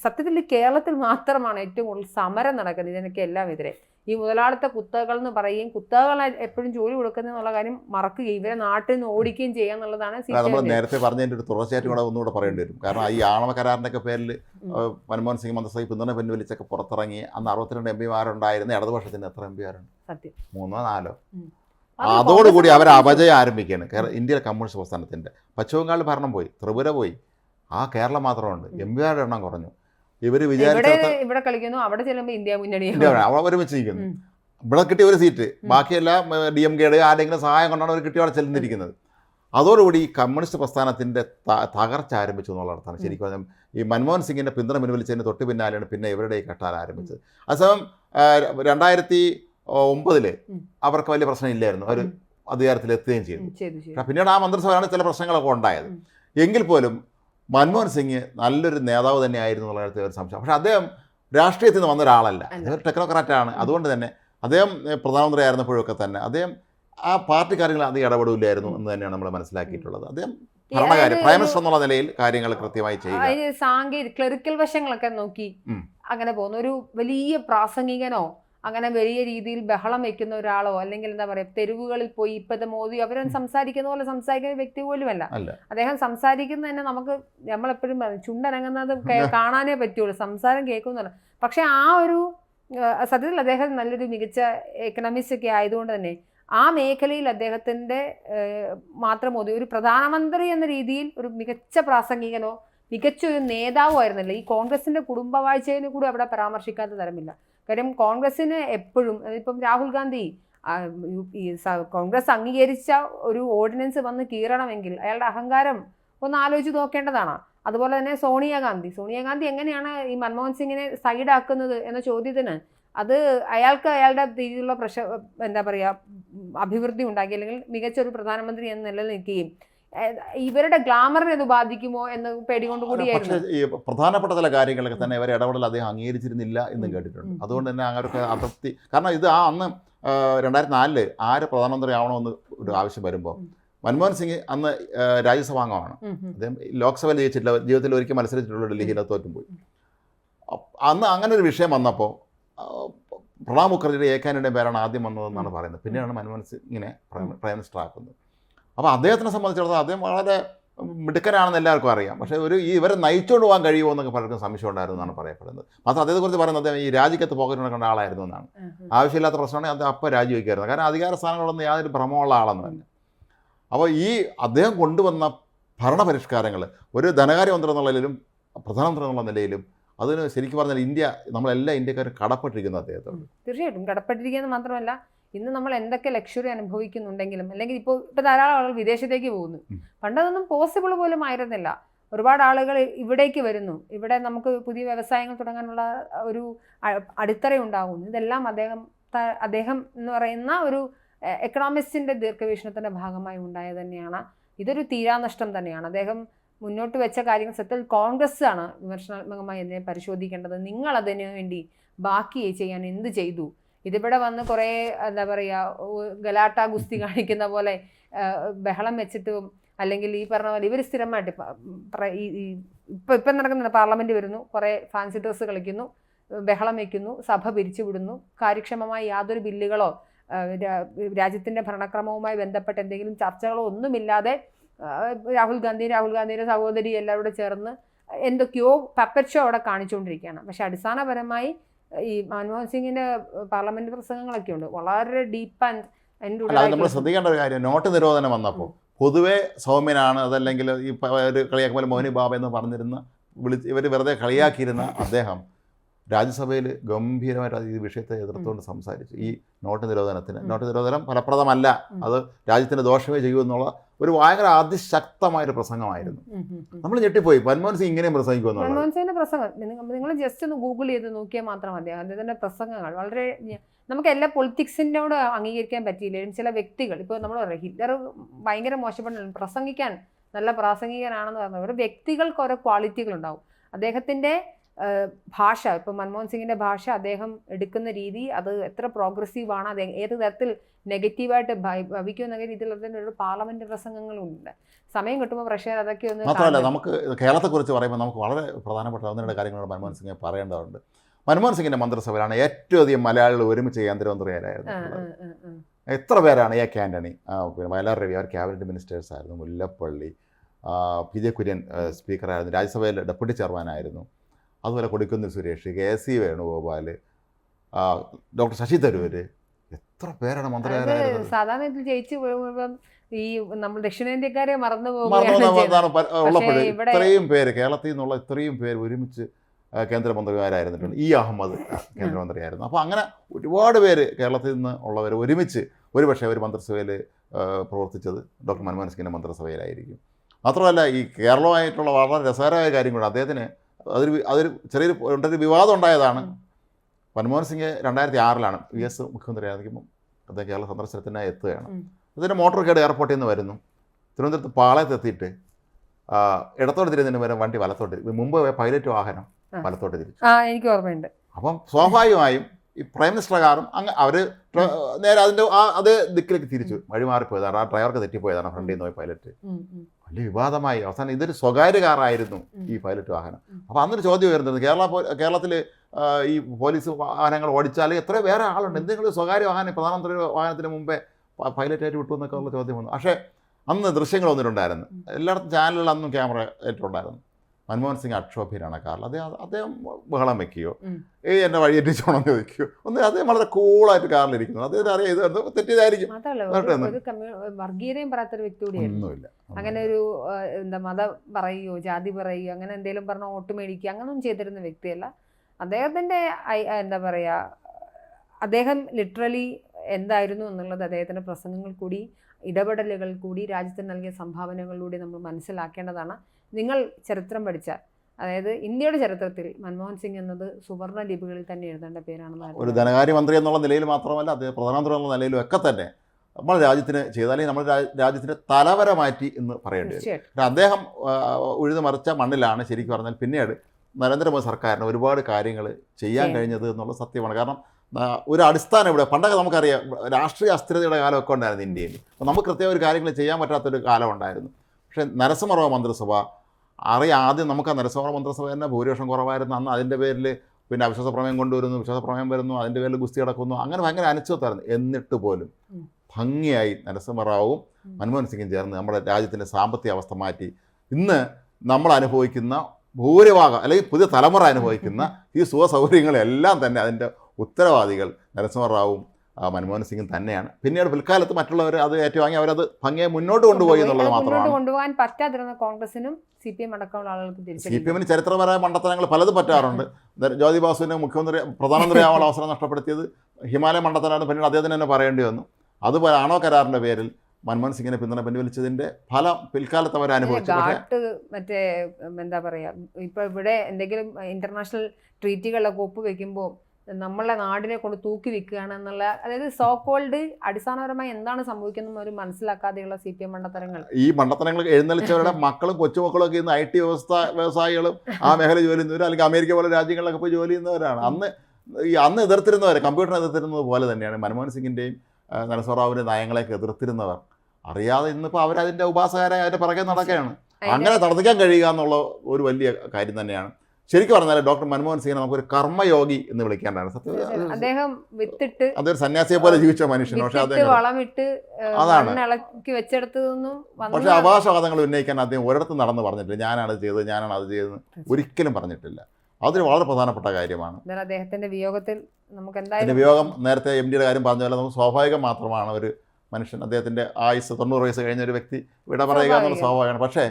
സത്യത്തിൽ കേരളത്തിൽ മാത്രമാണ് ഏറ്റവും കൂടുതൽ സമരം നടക്കുന്നത് ഇതിനൊക്കെ എല്ലാം എതിരെ ഈ മുതലാളിത്ത കുത്തകൾ എന്ന് പറയുകയും കുത്തകൾ എപ്പോഴും ജോലി കൊടുക്കുന്ന എന്നുള്ള കാര്യം മറക്കുകയും ഇവരെ നാട്ടിൽ നിന്ന് ഓടിക്കുകയും ചെയ്യുക എന്നുള്ളതാണ് നമ്മൾ നേരത്തെ പറഞ്ഞതിന്റെ ഒരു തുടർച്ചയായിട്ട് കൂടെ ഒന്നുകൂടെ പറയേണ്ടി വരും. കാരണം ഈ ആണവ കരാറിന്റെയൊക്കെ പേരിൽ. മൻമോഹൻ സിംഗ് മന്ത്രിസഭ പിന്തുണ പിൻവലിച്ചൊക്കെ പുറത്തിറങ്ങി അന്ന് അറുപത്തിരണ്ട് എം പിമാരുണ്ടായിരുന്നു. ഇടതുപക്ഷത്തിന് എത്ര എം പിമാരുണ്ട്? സത്യം. മൂന്നോ നാലോ? അത് അതോടുകൂടി അവർ അപജയം ആരംഭിക്കുകയാണ്. ഇന്ത്യയിലെ കമ്മ്യൂണിസ്റ്റ് പ്രസ്ഥാനത്തിന്റെ പശ്ചിമ ബംഗാളിൽ ഭരണം പോയി. ത്രിപുര പോയി. ആ കേരളം മാത്രമുണ്ട്. എം പിമാരുടെ എണ്ണം കുറഞ്ഞു. ഇവർ ഇവിടെ വിചാരിച്ച ഇവിടെ കളിക്കുന്നു? അവിടെ ചെല്ലുമ്പോൾ ഇന്ത്യ മുന്നണി. അവിടെ അവ ഒരുമിച്ച് നിൽക്കുന്നു. ഇവിടെ കിട്ടിയ ഒരു സീറ്റ്. ബാക്കിയെല്ലാം ഡി എം കെയുടെ ആരെങ്കിലും സഹായം കൊണ്ടാണ് അവർ കിട്ടി അവിടെ ചെല്ലുന്നിരിക്കുന്നത്. അതോടുകൂടി ഈ കമ്മ്യൂണിസ്റ്റ് പ്രസ്ഥാനത്തിന്റെ ത- തകർച്ച ആരംഭിച്ചു എന്നുള്ളതാണ് ശരിക്കും പറഞ്ഞാൽ ഈ മൻമോഹൻ സിംഗിന്റെ പിന്തുണ പിൻവലിച്ചതിന് തൊട്ട് പിന്നാലെയാണ് പിന്നെ ഇവരുടെ ഈ കെട്ടാൻ ആരംഭിച്ചത്. അതേസമയം രണ്ടായിരത്തി ഒമ്പതിൽ അവർക്ക് വലിയ പ്രശ്നമില്ലായിരുന്നു. അവർ അധികാരത്തിൽ അധികാരത്തിലെത്തുകയും ചെയ്തു. പിന്നീട് ആ മന്ത്രിസഭയാണ് ചില പ്രശ്നങ്ങളൊക്കെ ഉണ്ടായത്. എങ്കിൽ പോലും മൻമോഹൻ സിംഗ് നല്ലൊരു നേതാവ് തന്നെയായിരുന്നു എന്നുള്ള കാര്യത്തിൽ ഒരു സംശയം. പക്ഷേ അദ്ദേഹം രാഷ്ട്രീയത്തിൽ നിന്ന് വന്ന ഒരാളല്ല. അദ്ദേഹം ടെക്നോക്രാറ്റാണ്. അതുകൊണ്ട് തന്നെ അദ്ദേഹം ഏഹ്, പ്രധാനമന്ത്രി ആയിരുന്നപ്പോഴൊക്കെ തന്നെ അദ്ദേഹം ആ പാർട്ടി കാര്യങ്ങൾ അധികം ഇടപെടില്ലായിരുന്നു എന്ന് തന്നെയാണ് നമ്മൾ മനസ്സിലാക്കിയിട്ടുള്ളത്. അദ്ദേഹം ഭരണകാര്യം പ്രൈം മിനിസ്റ്റർ എന്നുള്ള നിലയിൽ കാര്യങ്ങൾ കൃത്യമായി ചെയ്യുക. സാങ്കേതിക ക്ലറിക്കൽ വശങ്ങളൊക്കെ നോക്കി അങ്ങനെ പോകുന്ന. ഒരു വലിയ പ്രാസംഗികനോ അങ്ങനെ വലിയ രീതിയിൽ ബഹളം വെക്കുന്ന ഒരാളോ അല്ലെങ്കിൽ എന്താ പറയാ തെരുവുകളിൽ പോയി ഇപ്പോഴത്തെ മോദി അവരൊന്നും സംസാരിക്കുന്ന പോലെ സംസാരിക്കുന്ന വ്യക്തി പോലുമല്ല. അദ്ദേഹം സംസാരിക്കുന്നത് തന്നെ നമുക്ക് നമ്മളെപ്പോഴും ചുണ്ടനങ്ങുന്നത് കാണാനേ പറ്റുള്ളൂ സംസാരം കേൾക്കുന്നില്ല പക്ഷെ ആ ഒരു സത്യത്തിൽ അദ്ദേഹം നല്ലൊരു മികച്ച എക്കണോമിസ്റ്റ് ഒക്കെ ആയതുകൊണ്ട് തന്നെ ആ മേഖലയിൽ അദ്ദേഹത്തിന്റെ മാത്രം മോദി ഒരു പ്രധാനമന്ത്രി എന്ന രീതിയിൽ ഒരു മികച്ച പ്രാസംഗികനോ മികച്ച ഒരു നേതാവോ ആയിരുന്നില്ല. ഈ കോൺഗ്രസിന്റെ കുടുംബവാഴ്ചയെ കൂടി അവിടെ പരാമർശിക്കാത്ത തരമില്ല. കാര്യം കോൺഗ്രസിന് എപ്പോഴും ഇപ്പം രാഹുൽ ഗാന്ധി കോൺഗ്രസ് അംഗീകരിച്ച ഒരു ഓർഡിനൻസ് വന്ന് കീറണമെങ്കിൽ അയാളുടെ അഹങ്കാരം ഒന്ന് ആലോചിച്ച് നോക്കേണ്ടതാണ്. അതുപോലെ തന്നെ സോണിയാഗാന്ധി സോണിയാഗാന്ധി എങ്ങനെയാണ് ഈ മൻമോഹൻ സിംഗിനെ സൈഡാക്കുന്നത് എന്ന ചോദ്യത്തിന് അത് അയാൾക്ക് അയാളുടെ രീതിയിലുള്ള പ്രശ എന്താ പറയുക അഭിവൃദ്ധി ഉണ്ടാക്കി അല്ലെങ്കിൽ മികച്ചൊരു പ്രധാനമന്ത്രി എന്ന് നിലനിൽക്കുകയും ഇവരുടെ ഗ്ലാമറിനെ ബാധിക്കുമോ എന്ന് പേടികൊണ്ട് പക്ഷേ ഈ പ്രധാനപ്പെട്ട ചില കാര്യങ്ങളൊക്കെ തന്നെ ഇവരെ ഇടപെടൽ അദ്ദേഹം അംഗീകരിച്ചിരുന്നില്ല എന്ന് കേട്ടിട്ടുണ്ട്. അതുകൊണ്ട് തന്നെ അവർക്ക് അതൃപ്തി കാരണം ഇത് ആ അന്ന് രണ്ടായിരത്തി നാലിൽ ആര് പ്രധാനമന്ത്രി ആവണമെന്ന് ഒരു ആവശ്യം വരുമ്പോൾ. മൻമോഹൻ സിംഗ് അന്ന് രാജ്യസഭ രാജ്യസഭാംഗമാണ്. അദ്ദേഹം ലോക്സഭയിൽ ജയിച്ചിട്ടില്ല ജീവിതത്തിൽ ഒരിക്കൽ മത്സരിച്ചിട്ടുള്ള ഡൽഹിയിലെ തോറ്റും പോയി അന്ന് അങ്ങനെ ഒരു വിഷയം വന്നപ്പോൾ പ്രണാബ് മുഖർജിയുടെ ഏക്കാനിയുടെ പേരാണ് ആദ്യം വന്നതെന്നാണ് പറയുന്നത്. പിന്നെയാണ് മൻമോഹൻ സിംഗിനെ പ്രൈം മിനിസ്റ്റർ ആക്കുന്നത്. അപ്പോൾ അദ്ദേഹത്തിനെ സംബന്ധിച്ചിടത്തോളം അദ്ദേഹം വളരെ മിടുക്കനാണെന്ന് എല്ലാവർക്കും അറിയാം. പക്ഷേ ഒരു ഈ ഇവരെ നയിച്ചുകൊണ്ട് പോകാൻ കഴിയുമോ എന്നൊക്കെ പലർക്കും സംശയം ഉണ്ടായിരുന്നു എന്നാണ് പറയപ്പെടുന്നത്. മാത്രം അദ്ദേഹത്തെക്കുറിച്ച് പറയുന്നത് അദ്ദേഹം ഈ രാജിക്കത്ത് പോക്കറ്റ് നടക്കേണ്ട ആളായിരുന്നു എന്നാണ്. ആവശ്യമില്ലാത്ത പ്രശ്നമാണ് അദ്ദേഹം അപ്പം രാജിവെക്കായിരുന്നു കാരണം അധികാര സ്ഥാനങ്ങളൊന്നും യാതൊരു ഭ്രമമുള്ള ആളൊന്നുമല്ല അപ്പോൾ ഈ അദ്ദേഹം കൊണ്ടുവന്ന ഭരണപരിഷ്കാരങ്ങൾ ഒരു ധനകാര്യമന്ത്രി എന്നുള്ള നിലയിലും പ്രധാനമന്ത്രി എന്നുള്ള നിലയിലും അതിന് ശരിക്കും പറഞ്ഞാൽ ഇന്ത്യ നമ്മളെല്ലാ ഇന്ത്യക്കാരും കടപ്പെട്ടിരിക്കുന്നത് അദ്ദേഹത്തോട്. തീർച്ചയായിട്ടും കടപ്പെട്ടിരിക്കുന്നത് മാത്രമല്ല ഇന്ന് നമ്മൾ എന്തൊക്കെ ലക്ഷറി അനുഭവിക്കുന്നുണ്ടെങ്കിലും അല്ലെങ്കിൽ ഇപ്പോൾ ഇപ്പോൾ ധാരാളം ആളുകൾ വിദേശത്തേക്ക് പോകുന്നു. പണ്ടതൊന്നും പോസിബിൾ പോലും ആയിരുന്നില്ല. ഒരുപാട് ആളുകൾ ഇവിടേക്ക് വരുന്നു. ഇവിടെ നമുക്ക് പുതിയ വ്യവസായങ്ങൾ തുടങ്ങാനുള്ള ഒരു അടിത്തറ ഉണ്ടാകുന്നു ഇതെല്ലാം അദ്ദേഹം അദ്ദേഹം എന്ന് പറയുന്ന ഒരു എക്കണോമിക്സിന്റെ ദീർഘവീക്ഷണത്തിന്റെ ഭാഗമായി ഉണ്ടായത് തന്നെയാണ്. ഇതൊരു തീരാനഷ്ടം തന്നെയാണ്. അദ്ദേഹം മുന്നോട്ട് വെച്ച കാര്യങ്ങൾ സത്യത്തിൽ കോൺഗ്രസ് ആണ് വിമർശനാത്മകമായി എന്നെ പരിശോധിക്കേണ്ടത്. നിങ്ങൾ അതിനു വേണ്ടി ബാക്കി ചെയ്യാൻ എന്ത് ചെയ്തു? ഇതിവിടെ വന്ന് കുറേ എന്താ പറയുക ഗലാട്ട ഗുസ്തി കാണിക്കുന്ന പോലെ ബഹളം വെച്ചിട്ടും അല്ലെങ്കിൽ ഈ പറഞ്ഞ പോലെ ഇവർ സ്ഥിരമായിട്ട് ഇപ്പ- ഇപ്പം നടക്കുന്നുണ്ട്. പാർലമെന്റ് വരുന്നു. കുറേ ഫാൻസി ഡ്രസ്സ് കളിക്കുന്നു. ബഹളം വയ്ക്കുന്നു സഭ പിരിച്ചുവിടുന്നു. കാര്യക്ഷമമായ യാതൊരു ബില്ലുകളോ രാജ്യത്തിന്റെ ഭരണക്രമവുമായി ബന്ധപ്പെട്ട എന്തെങ്കിലും ചർച്ചകളോ ഒന്നുമില്ലാതെ രാഹുൽ ഗാന്ധി രാഹുൽ ഗാന്ധിയുടെ സഹോദരി എല്ലാവരും കൂടെ ചേർന്ന് എന്തൊക്കെയോ പപ്പറ്റ് ഷോ അവിടെ കാണിച്ചുകൊണ്ടിരിക്കുകയാണ്. പക്ഷെ അടിസ്ഥാനപരമായി ഈ മൻമോഹൻ സിംഗിന്റെ പാർലമെന്റ് പ്രസംഗങ്ങളൊക്കെ ഉണ്ട്. വളരെ ഡീപ്പ് ആൻഡ് അതിന്റെ നമ്മൾ ശ്രദ്ധിക്കേണ്ട ഒരു കാര്യം നോട്ട് നിരോധനം വന്നപ്പോൾ പൊതുവെ സൗമ്യനാണ് അതല്ലെങ്കിൽ ഈ ഒരു ഒരു കളിയാക്കുമ്പോൾ മോഹിനി ബാബ എന്ന് പറഞ്ഞിരുന്ന വിളി ഇവർ വെറുതെ കളിയാക്കിയിരുന്ന അദ്ദേഹം രാജ്യസഭയിൽ ഗംഭീരമായിട്ട് ഈ വിഷയത്തെ എതിർത്തുകൊണ്ട് സംസാരിച്ചു. ഈ നോട്ട് നിരോധനത്തിന്. നോട്ട് നിരോധനം ഫലപ്രദമല്ല. അത് രാജ്യത്തിന് ദോഷമേ ചെയ്യൂ എന്നുള്ള ഒരു ഭയങ്കര അതിശക്തമായൊരു പ്രസംഗമായിരുന്നു. നമ്മൾ ഞെട്ടിപ്പോയി. മൻമോഹൻ സിംഗ് ഇങ്ങനെയും പ്രസംഗിക്കുന്നു മൻമോഹൻ സിംഗിന്റെ പ്രസംഗം. നിങ്ങൾ ജസ്റ്റ് ഒന്ന് ഗൂഗിൾ ചെയ്ത് നോക്കിയാൽ മാത്രം മതി. അദ്ദേഹത്തിന്റെ പ്രസംഗങ്ങൾ വളരെ നമുക്ക് എല്ലാ പൊളിറ്റിക്സിനോട് അംഗീകരിക്കാൻ പറ്റിയില്ലെങ്കിലും ചില വ്യക്തികൾ ഇപ്പോൾ നമ്മൾ പറയും ഹിറ്റ്ലർ ഭയങ്കര മോശപ്പെട്ട പ്രസംഗിക്കാൻ നല്ല പ്രാസംഗികനാണെന്ന് പറഞ്ഞാൽ ഒരു വ്യക്തികൾക്ക് ഓരോ ക്വാളിറ്റികൾ ഉണ്ടാവും. അദ്ദേഹത്തിന്റെ ഭാഷ ഇപ്പം മൻമോഹൻ സിംഗിന്റെ ഭാഷ അദ്ദേഹം എടുക്കുന്ന രീതി അത് എത്ര പ്രോഗ്രസീവ് ആണ് അത് ഏത് തരത്തിൽ നെഗറ്റീവായിട്ട് ഭവിക്കുന്ന രീതിയിൽ തന്നെ ഒരു പാർലമെന്റ് പ്രസംഗങ്ങളുണ്ട്. സമയം കിട്ടുമ്പോൾ പ്രഷർ അതൊക്കെ ഒന്ന് മാത്രമല്ല നമുക്ക് കേരളത്തെക്കുറിച്ച് പറയുമ്പോൾ നമുക്ക് വളരെ പ്രധാനപ്പെട്ട ഒന്ന് രണ്ട് കാര്യങ്ങളോട് മൻമോഹൻ സിംഗ് പറയേണ്ടതുണ്ട്. മൻമോഹൻ സിംഗിന്റെ മന്ത്രിസഭയിലാണ് ഏറ്റവും അധികം മലയാളികൾ ഒരുമിച്ച് കേന്ദ്രമന്ത്രിയായിരുന്നു. എത്ര പേരാണ് എ കെ ആന്റണി ആ, പിന്നെ വയലാർ രവി അവർ ക്യാബിനറ്റ് മിനിസ്റ്റേഴ്സ് ആയിരുന്നു. മുല്ലപ്പള്ളി പി ജെ കുര്യൻ സ്പീക്കറായിരുന്നു രാജ്യസഭയിൽ ഡെപ്യൂട്ടി ചെയർമാനായിരുന്നു അതുപോലെ Kodikunnil Suresh K S C Venugopal doctor Shashi Tharoor എത്ര പേരാണ് മന്ത്രിമാരായത്? സാധാരണ ജയിച്ചു പോകുമ്പം ഈ നമ്മൾ ദക്ഷിണേന്ത്യക്കാരെ മറന്നു മറന്നു പോവുകയാണ് ചെയ്യുന്നത്. പോകുന്നതാണ് പ- ഉള്ളപ്പോഴേ ഇവിടെ- ഇത്രയും പേര് കേരളത്തിൽ നിന്നുള്ള ഇത്രയും പേര് ഒരുമിച്ച് കേന്ദ്രമന്ത്രിമാരായിരുന്നിട്ടുണ്ട്. ഇ അഹമ്മദ് കേന്ദ്രമന്ത്രിയായിരുന്നു. അപ്പോൾ അങ്ങനെ ഒരുപാട് പേര് കേരളത്തിൽ നിന്ന് ഉള്ളവർ ഒരുമിച്ച് ഒരുപക്ഷെ ഒരു മന്ത്രിസഭയിൽ പ്രവർത്തിച്ചത് ഡോക്ടർ മൻമോഹൻ സിംഗിന്റെ മന്ത്രിസഭയിലായിരിക്കും. മാത്രമല്ല ഈ കേരളമായിട്ടുള്ള വളരെ രസകരമായ കാര്യം കൂടെ അദ്ദേഹത്തിന് അതൊരു അതൊരു ചെറിയൊരു ഉണ്ടൊരു വിവാദം ഉണ്ടായതാണ്. മൻമോഹൻ സിംഗ് രണ്ടായിരത്തി ആറിലാണ് വി എസ് മുഖ്യമന്ത്രിയായിരിക്കുമ്പോൾ അദ്ദേഹം കേരള സന്ദർശനത്തിനായി എത്തുകയാണ്. അതിന്റെ മോട്ടോർ കേട് എയർപോർട്ടിൽ നിന്ന് വരുന്നു. തിരുവനന്തപുരത്ത് പാളയത്ത് എത്തിയിട്ട് ഇടത്തോട്ട് തിരിഞ്ഞതിന് വരെ വണ്ടി വലത്തോട്ട് മുമ്പ് പൈലറ്റ് വാഹനം വലത്തോട്ട് തിരിച്ചു. എനിക്ക് ഓർമ്മയുണ്ട്. അപ്പം സ്വാഭാവികമായും ഈ പ്രൈം മിനിസ്റ്റർ കാറും അങ്ങ് അവർ നേരെ അതിന്റെ ആ അത് ദിക്കിലേക്ക് തിരിച്ചു. വഴിമാറിപ്പോയതാണ്. ആ ഡ്രൈവർക്ക് തെറ്റിപ്പോയതാണ് ഫ്രണ്ടിൽ നിന്ന് പോയ പൈലറ്റ്. വലിയ വിവാദമായി. അവസാനം ഇതൊരു സ്വകാര്യ കാറായിരുന്നു ഈ പൈലറ്റ് വാഹനം. അപ്പോൾ അന്നൊരു ചോദ്യം ഉയർന്നത് കേരള കേരളത്തിൽ ഈ പോലീസ് വാഹനങ്ങൾ ഓടിച്ചാൽ എത്ര വേറെ ആളുണ്ട്. എന്തെങ്കിലും സ്വകാര്യ വാഹനം പ്രധാനമന്ത്രി വാഹനത്തിന് മുമ്പേ പൈലറ്റായിട്ട് വിട്ടു എന്നൊക്കെ ഉള്ള ചോദ്യം വന്നു. പക്ഷേ അന്ന് ദൃശ്യങ്ങൾ വന്നിട്ടുണ്ടായിരുന്നു. എല്ലായിടത്തും ചാനലുകളിൽ അന്നും ക്യാമറ ആയിട്ടുണ്ടായിരുന്നു. മൻമോഹൻ സിംഗ് അക്ഷോഭ്യനാണ് കാരണം അദ്ദേഹം അദ്ദേഹം ബഹളം വെക്കുകയോ ഏ എന്നെ വഴിയെറ്റിച്ചോണം എന്ന് ചോദിക്കുകയോ ഒന്ന് അദ്ദേഹം വളരെ കൂളായിട്ട് കാറിലിരിക്കുന്നു അദ്ദേഹത്തിന് അറിയാം ഇത് തെറ്റിയതായിരിക്കും വർഗീയതയും പറയാത്തൊരു വ്യക്തി കൂടിയായിരുന്നു. അങ്ങനെ ഒരു എന്താ മതം പറയുകയോ ജാതി പറയുകയോ അങ്ങനെ എന്തെങ്കിലും പറഞ്ഞ വോട്ട് മേടിക്കുക അങ്ങനൊന്നും ചെയ്തിരുന്ന വ്യക്തിയല്ല. അദ്ദേഹത്തിന്റെ എന്താ പറയാ അദ്ദേഹം ലിറ്ററലി എന്തായിരുന്നു എന്നുള്ളത് അദ്ദേഹത്തിന്റെ പ്രസംഗങ്ങൾ കൂടി ഇടപെടലുകൾ കൂടി രാജ്യത്തിന് നൽകിയ സംഭാവനകളിലൂടെ നമ്മൾ മനസ്സിലാക്കേണ്ടതാണ്. നിങ്ങൾ ചരിത്രം പഠിച്ചാൽ അതായത് ഇന്ത്യയുടെ ചരിത്രത്തിൽ മൻമോഹൻ സിംഗ് എന്നത് സുവർണ ലിപികളിൽ തന്നെ എഴുതേണ്ട പേരാണെന്ന് ഒരു ധനകാര്യമന്ത്രി എന്നുള്ള നിലയിൽ മാത്രമല്ല അദ്ദേഹം പ്രധാനമന്ത്രി എന്ന നിലയിലും ഒക്കെ തന്നെ നമ്മൾ രാജ്യത്തിന് ചെയ്താലേ നമ്മൾ രാ- രാജ്യത്തിന്റെ തലവര മാറ്റി എന്ന് പറയേണ്ടി വരും. അദ്ദേഹം ഉഴുതു മറിച്ച മണ്ണിലാണ് ശരിക്കും പറഞ്ഞാൽ പിന്നീട് നരേന്ദ്രമോദി സർക്കാരിന് ഒരുപാട് കാര്യങ്ങൾ ചെയ്യാൻ ചെയ്യാൻ. കഴിഞ്ഞത് എന്നുള്ള സത്യമാണ്. കാരണം ഒരു അടിസ്ഥാനം ഇവിടെ പണ്ടൊക്കെ നമുക്കറിയാം രാഷ്ട്രീയ അസ്ഥിരതയുടെ കാലമൊക്കെ ഉണ്ടായിരുന്നു ഇന്ത്യയിൽ. അപ്പോൾ നമുക്ക് കൃത്യമായ ഒരു കാര്യങ്ങൾ ചെയ്യാൻ പറ്റാത്തൊരു കാലം ഉണ്ടായിരുന്നു. പക്ഷേ നരസിംഹറാവു മന്ത്രിസഭ അറിയാം ആദ്യം നമുക്ക് ആ നരസിംഹറാവു മന്ത്രിസഭ തന്നെ ഭൂരിപക്ഷം കുറവായിരുന്നു. അന്ന് അതിന്റെ പേരിൽ പിന്നെ അവിശ്വാസ പ്രമേയം കൊണ്ടുവരുന്നു വിശ്വാസ പ്രമേയം വരുന്നു അതിന്റെ പേരിൽ ഗുസ്തി കിടക്കുന്നു അങ്ങനെ ഭയങ്കര അനിശ്ചിതത്തായിരുന്നു എന്നിട്ട് പോലും ഭംഗിയായി നരസിംഹറാവും. മൻമോഹൻ സിംഗും ചേർന്ന് നമ്മുടെ രാജ്യത്തിന്റെ സാമ്പത്തിക അവസ്ഥ മാറ്റി. ഇന്ന് നമ്മൾ അനുഭവിക്കുന്ന ഭൂരിഭാഗം അല്ലെങ്കിൽ പുതിയ തലമുറ അനുഭവിക്കുന്ന ഈ സുഖ സൗകര്യങ്ങളെല്ലാം തന്നെ അതിന്റെ ഉത്തരവാദികൾ നരസിംഹറാവും മൻമോഹൻ സിംഗ് തന്നെയാണ്. പിന്നീട് പിൽക്കാലത്ത് മറ്റുള്ളവർ അത് ഏറ്റുവാങ്ങി അവരത് ഭംഗിയെ മുന്നോട്ട് കൊണ്ടുപോയി എന്നുള്ളത് മാത്രമാണ്. കൊണ്ടുപോകാൻ പറ്റാതിരുന്ന കോൺഗ്രസിനും സി പി എം അടക്കമുള്ള ആളുകൾക്ക് സി പി എമ്മിന് ചരിത്രപരമായ മണ്ഡത്തനങ്ങൾ പലതും പറ്റാറുണ്ട്. ജ്യോതി ബാസുവിന് മുഖ്യമന്ത്രി പ്രധാനമന്ത്രിയാവാനുള്ള അവസരം നഷ്ടപ്പെടുത്തിയത് ഹിമാലയ മണ്ഡലത്തിലാണ് പിന്നീട് അദ്ദേഹത്തിന് തന്നെ പറയേണ്ടി വന്നു. അതുപോലെ ആണോ കരാറിന്റെ പേരിൽ മൻമോഹൻ സിംഗിനെ പിന്തുണ പിൻവലിച്ചതിന്റെ ഫലം പിൽക്കാലത്ത് അവർ അനുഭവിച്ചു. മറ്റേ എന്താ പറയാ ഇപ്പൊ ഇവിടെ എന്തെങ്കിലും ഇന്റർനാഷണൽ ട്രീറ്റികളൊക്കെ ഒപ്പുവെക്കുമ്പോൾ നമ്മളെ നാടിനെ കൊണ്ട് തൂക്കി വെക്കുകയാണ് എന്നുള്ള അതായത് സോ കോൾഡ് അടിസ്ഥാനപരമായി എന്താണ് സംഭവിക്കുന്നത് ഒരു മനസ്സിലാക്കാതെയുള്ള സി പി എം മണ്ടത്തരങ്ങൾ. ഈ മണ്ടത്തരങ്ങൾ എഴുന്നള്ളിച്ചവരുടെ മക്കളും കൊച്ചുമക്കളും ഒക്കെ ഇന്ന് ഐ ടി വ്യവസ്ഥ വ്യവസായികളും ആ മേഖല ജോലി ചെയ്യുന്നവർ അല്ലെങ്കിൽ അമേരിക്ക പോലെ രാജ്യങ്ങളിലൊക്കെ പോയി ജോലി ചെയ്യുന്നവരാണ്. അന്ന് ഈ അന്ന് എതിർത്തിരുന്നവർ കമ്പ്യൂട്ടറിനെ എതിർത്തിരുന്നത് പോലെ തന്നെയാണ് മൻമോഹൻ സിംഗിന്റെയും നരസറാവിന്റെ നയങ്ങളെയൊക്കെ എതിർത്തിരുന്നവർ. അറിയാതെ ഇന്നിപ്പോൾ അവരതിന്റെ ഉപാസകരായി അതിന്റെ പുറകെ നടക്കുകയാണ്. അങ്ങനെ തടഞ്ഞിക്കാൻ കഴിയുക എന്നുള്ള ഒരു വലിയ കാര്യം തന്നെയാണ്. ശരിക്കും പറഞ്ഞാൽ ഡോക്ടർ മൻമോഹൻ സിംഗിനെ നമുക്കൊരു കർമ്മയോഗി എന്ന് വിളിക്കേണ്ടതാണ് സത്യം അദ്ദേഹം വിത്തിട്ട് അതൊരു സന്യാസിയെ പോലെ ജീവിച്ച മനുഷ്യൻ പക്ഷെ അദ്ദേഹം വളമിട്ട് അതാണ്. പക്ഷെ അവകാശവാദങ്ങൾ ഉന്നയിക്കാൻ അദ്ദേഹം ഒരിടത്തും നടന്ന് പറഞ്ഞിട്ടില്ല. ഞാനാണ് ചെയ്തത് ഞാനാണ് അത് ചെയ്തത് ഒരിക്കലും പറഞ്ഞിട്ടില്ല. അതൊരു വളരെ പ്രധാനപ്പെട്ട കാര്യമാണ്. അദ്ദേഹത്തിന്റെ വിയോഗത്തിൽ നമുക്ക് എന്തായാലും വിയോഗം നേരത്തെ എം ഡിയുടെ കാര്യം പറഞ്ഞ പോലെ നമുക്ക് സ്വാഭാവികം മാത്രമാണ് ഒരു മനുഷ്യൻ അദ്ദേഹത്തിന്റെ ആയുസ് തൊണ്ണൂറ് വയസ്സ് കഴിഞ്ഞ ഒരു വ്യക്തി വിട പറയുക എന്നുള്ള സ്വാഭാവികമാണ്. പക്ഷേ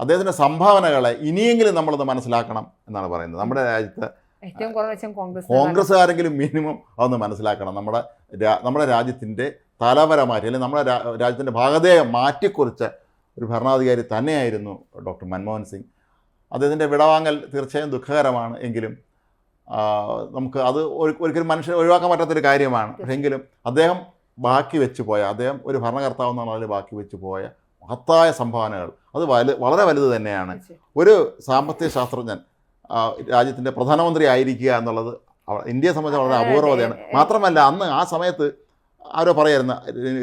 അദ്ദേഹത്തിന്റെ സംഭാവനകളെ ഇനിയെങ്കിലും നമ്മളത് മനസ്സിലാക്കണം എന്നാണ് പറയുന്നത്. നമ്മുടെ രാജ്യത്ത് ഏറ്റവും കുറവ് കോൺഗ്രസ് കോൺഗ്രസ്സുകാരെങ്കിലും മിനിമം അതൊന്ന് മനസ്സിലാക്കണം. നമ്മുടെ നമ്മുടെ രാജ്യത്തിന്റെ തലവര മാറ്റി അല്ലെങ്കിൽ നമ്മുടെ രാജ്യത്തിന്റെ രാജ്യത്തിന്റെ ഭാഗതയെ മാറ്റിക്കുറിച്ച ഒരു ഭരണാധികാരി തന്നെയായിരുന്നു ഡോക്ടർ മൻമോഹൻ സിംഗ്. അദ്ദേഹത്തിന്റെ വിടവാങ്ങൽ തീർച്ചയായും ദുഃഖകരമാണ് എങ്കിലും നമുക്ക് അത് ഒരു- ഒരിക്കലും മനുഷ്യൻ ഒഴിവാക്കാൻ പറ്റാത്തൊരു കാര്യമാണ്. പക്ഷേ എങ്കിലും അദ്ദേഹം ബാക്കി വെച്ച് പോയ അദ്ദേഹം ഒരു ഭരണകർത്താവ് എന്നുള്ള ബാക്കി വെച്ച് പോയ മഹത്തായ സംഭാവനകൾ. അത് വലു വളരെ വലുത് തന്നെയാണ്. ഒരു സാമ്പത്തിക ശാസ്ത്രജ്ഞൻ രാജ്യത്തിന്റെ പ്രധാനമന്ത്രി ആയിരിക്കുക എന്നുള്ളത് ഇന്ത്യയെ സംബന്ധിച്ച് വളരെ അപൂർവതയാണ് മാത്രമല്ല അന്ന് ആ സമയത്ത് ആരോ പറയായിരുന്നു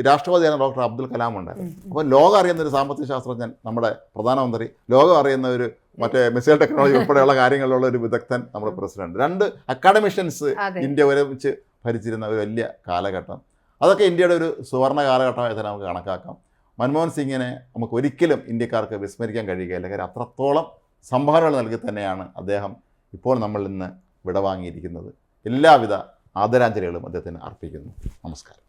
രാഷ്ട്രപതിയാണ് ഡോക്ടർ അബ്ദുൽ കലാം ഉണ്ടായിരുന്നു. അപ്പോൾ ലോകം അറിയുന്ന ഒരു സാമ്പത്തിക ശാസ്ത്രജ്ഞൻ നമ്മുടെ പ്രധാനമന്ത്രി ലോകം അറിയുന്ന ഒരു മറ്റേ മിസൈൽ ടെക്നോളജി ഉൾപ്പെടെയുള്ള കാര്യങ്ങളിലുള്ള ഒരു വിദഗ്ധൻ നമ്മുടെ പ്രസിഡന്റ്. രണ്ട് അക്കാഡമിഷ്യൻസ് ഇന്ത്യ ഒരുമിച്ച് ഭരിച്ചിരുന്ന ഒരു വലിയ കാലഘട്ടം. അതൊക്കെ ഇന്ത്യയുടെ ഒരു സുവർണ കാലഘട്ടമായി തന്നെ നമുക്ക് കണക്കാക്കാം. മൻമോഹൻ സിംഗിനെ നമുക്ക് ഒരിക്കലും ഇന്ത്യക്കാർക്ക് വിസ്മരിക്കാൻ കഴിയുകയില്ല. കാര്യം അത്രത്തോളം സംഭാവനകൾ നൽകി തന്നെയാണ് അദ്ദേഹം ഇപ്പോൾ നമ്മളിൽ നിന്ന് വിടവാങ്ങിയിരിക്കുന്നത്. എല്ലാവിധ ആദരാഞ്ജലികളും അദ്ദേഹത്തിന് അർപ്പിക്കുന്നു. നമസ്കാരം.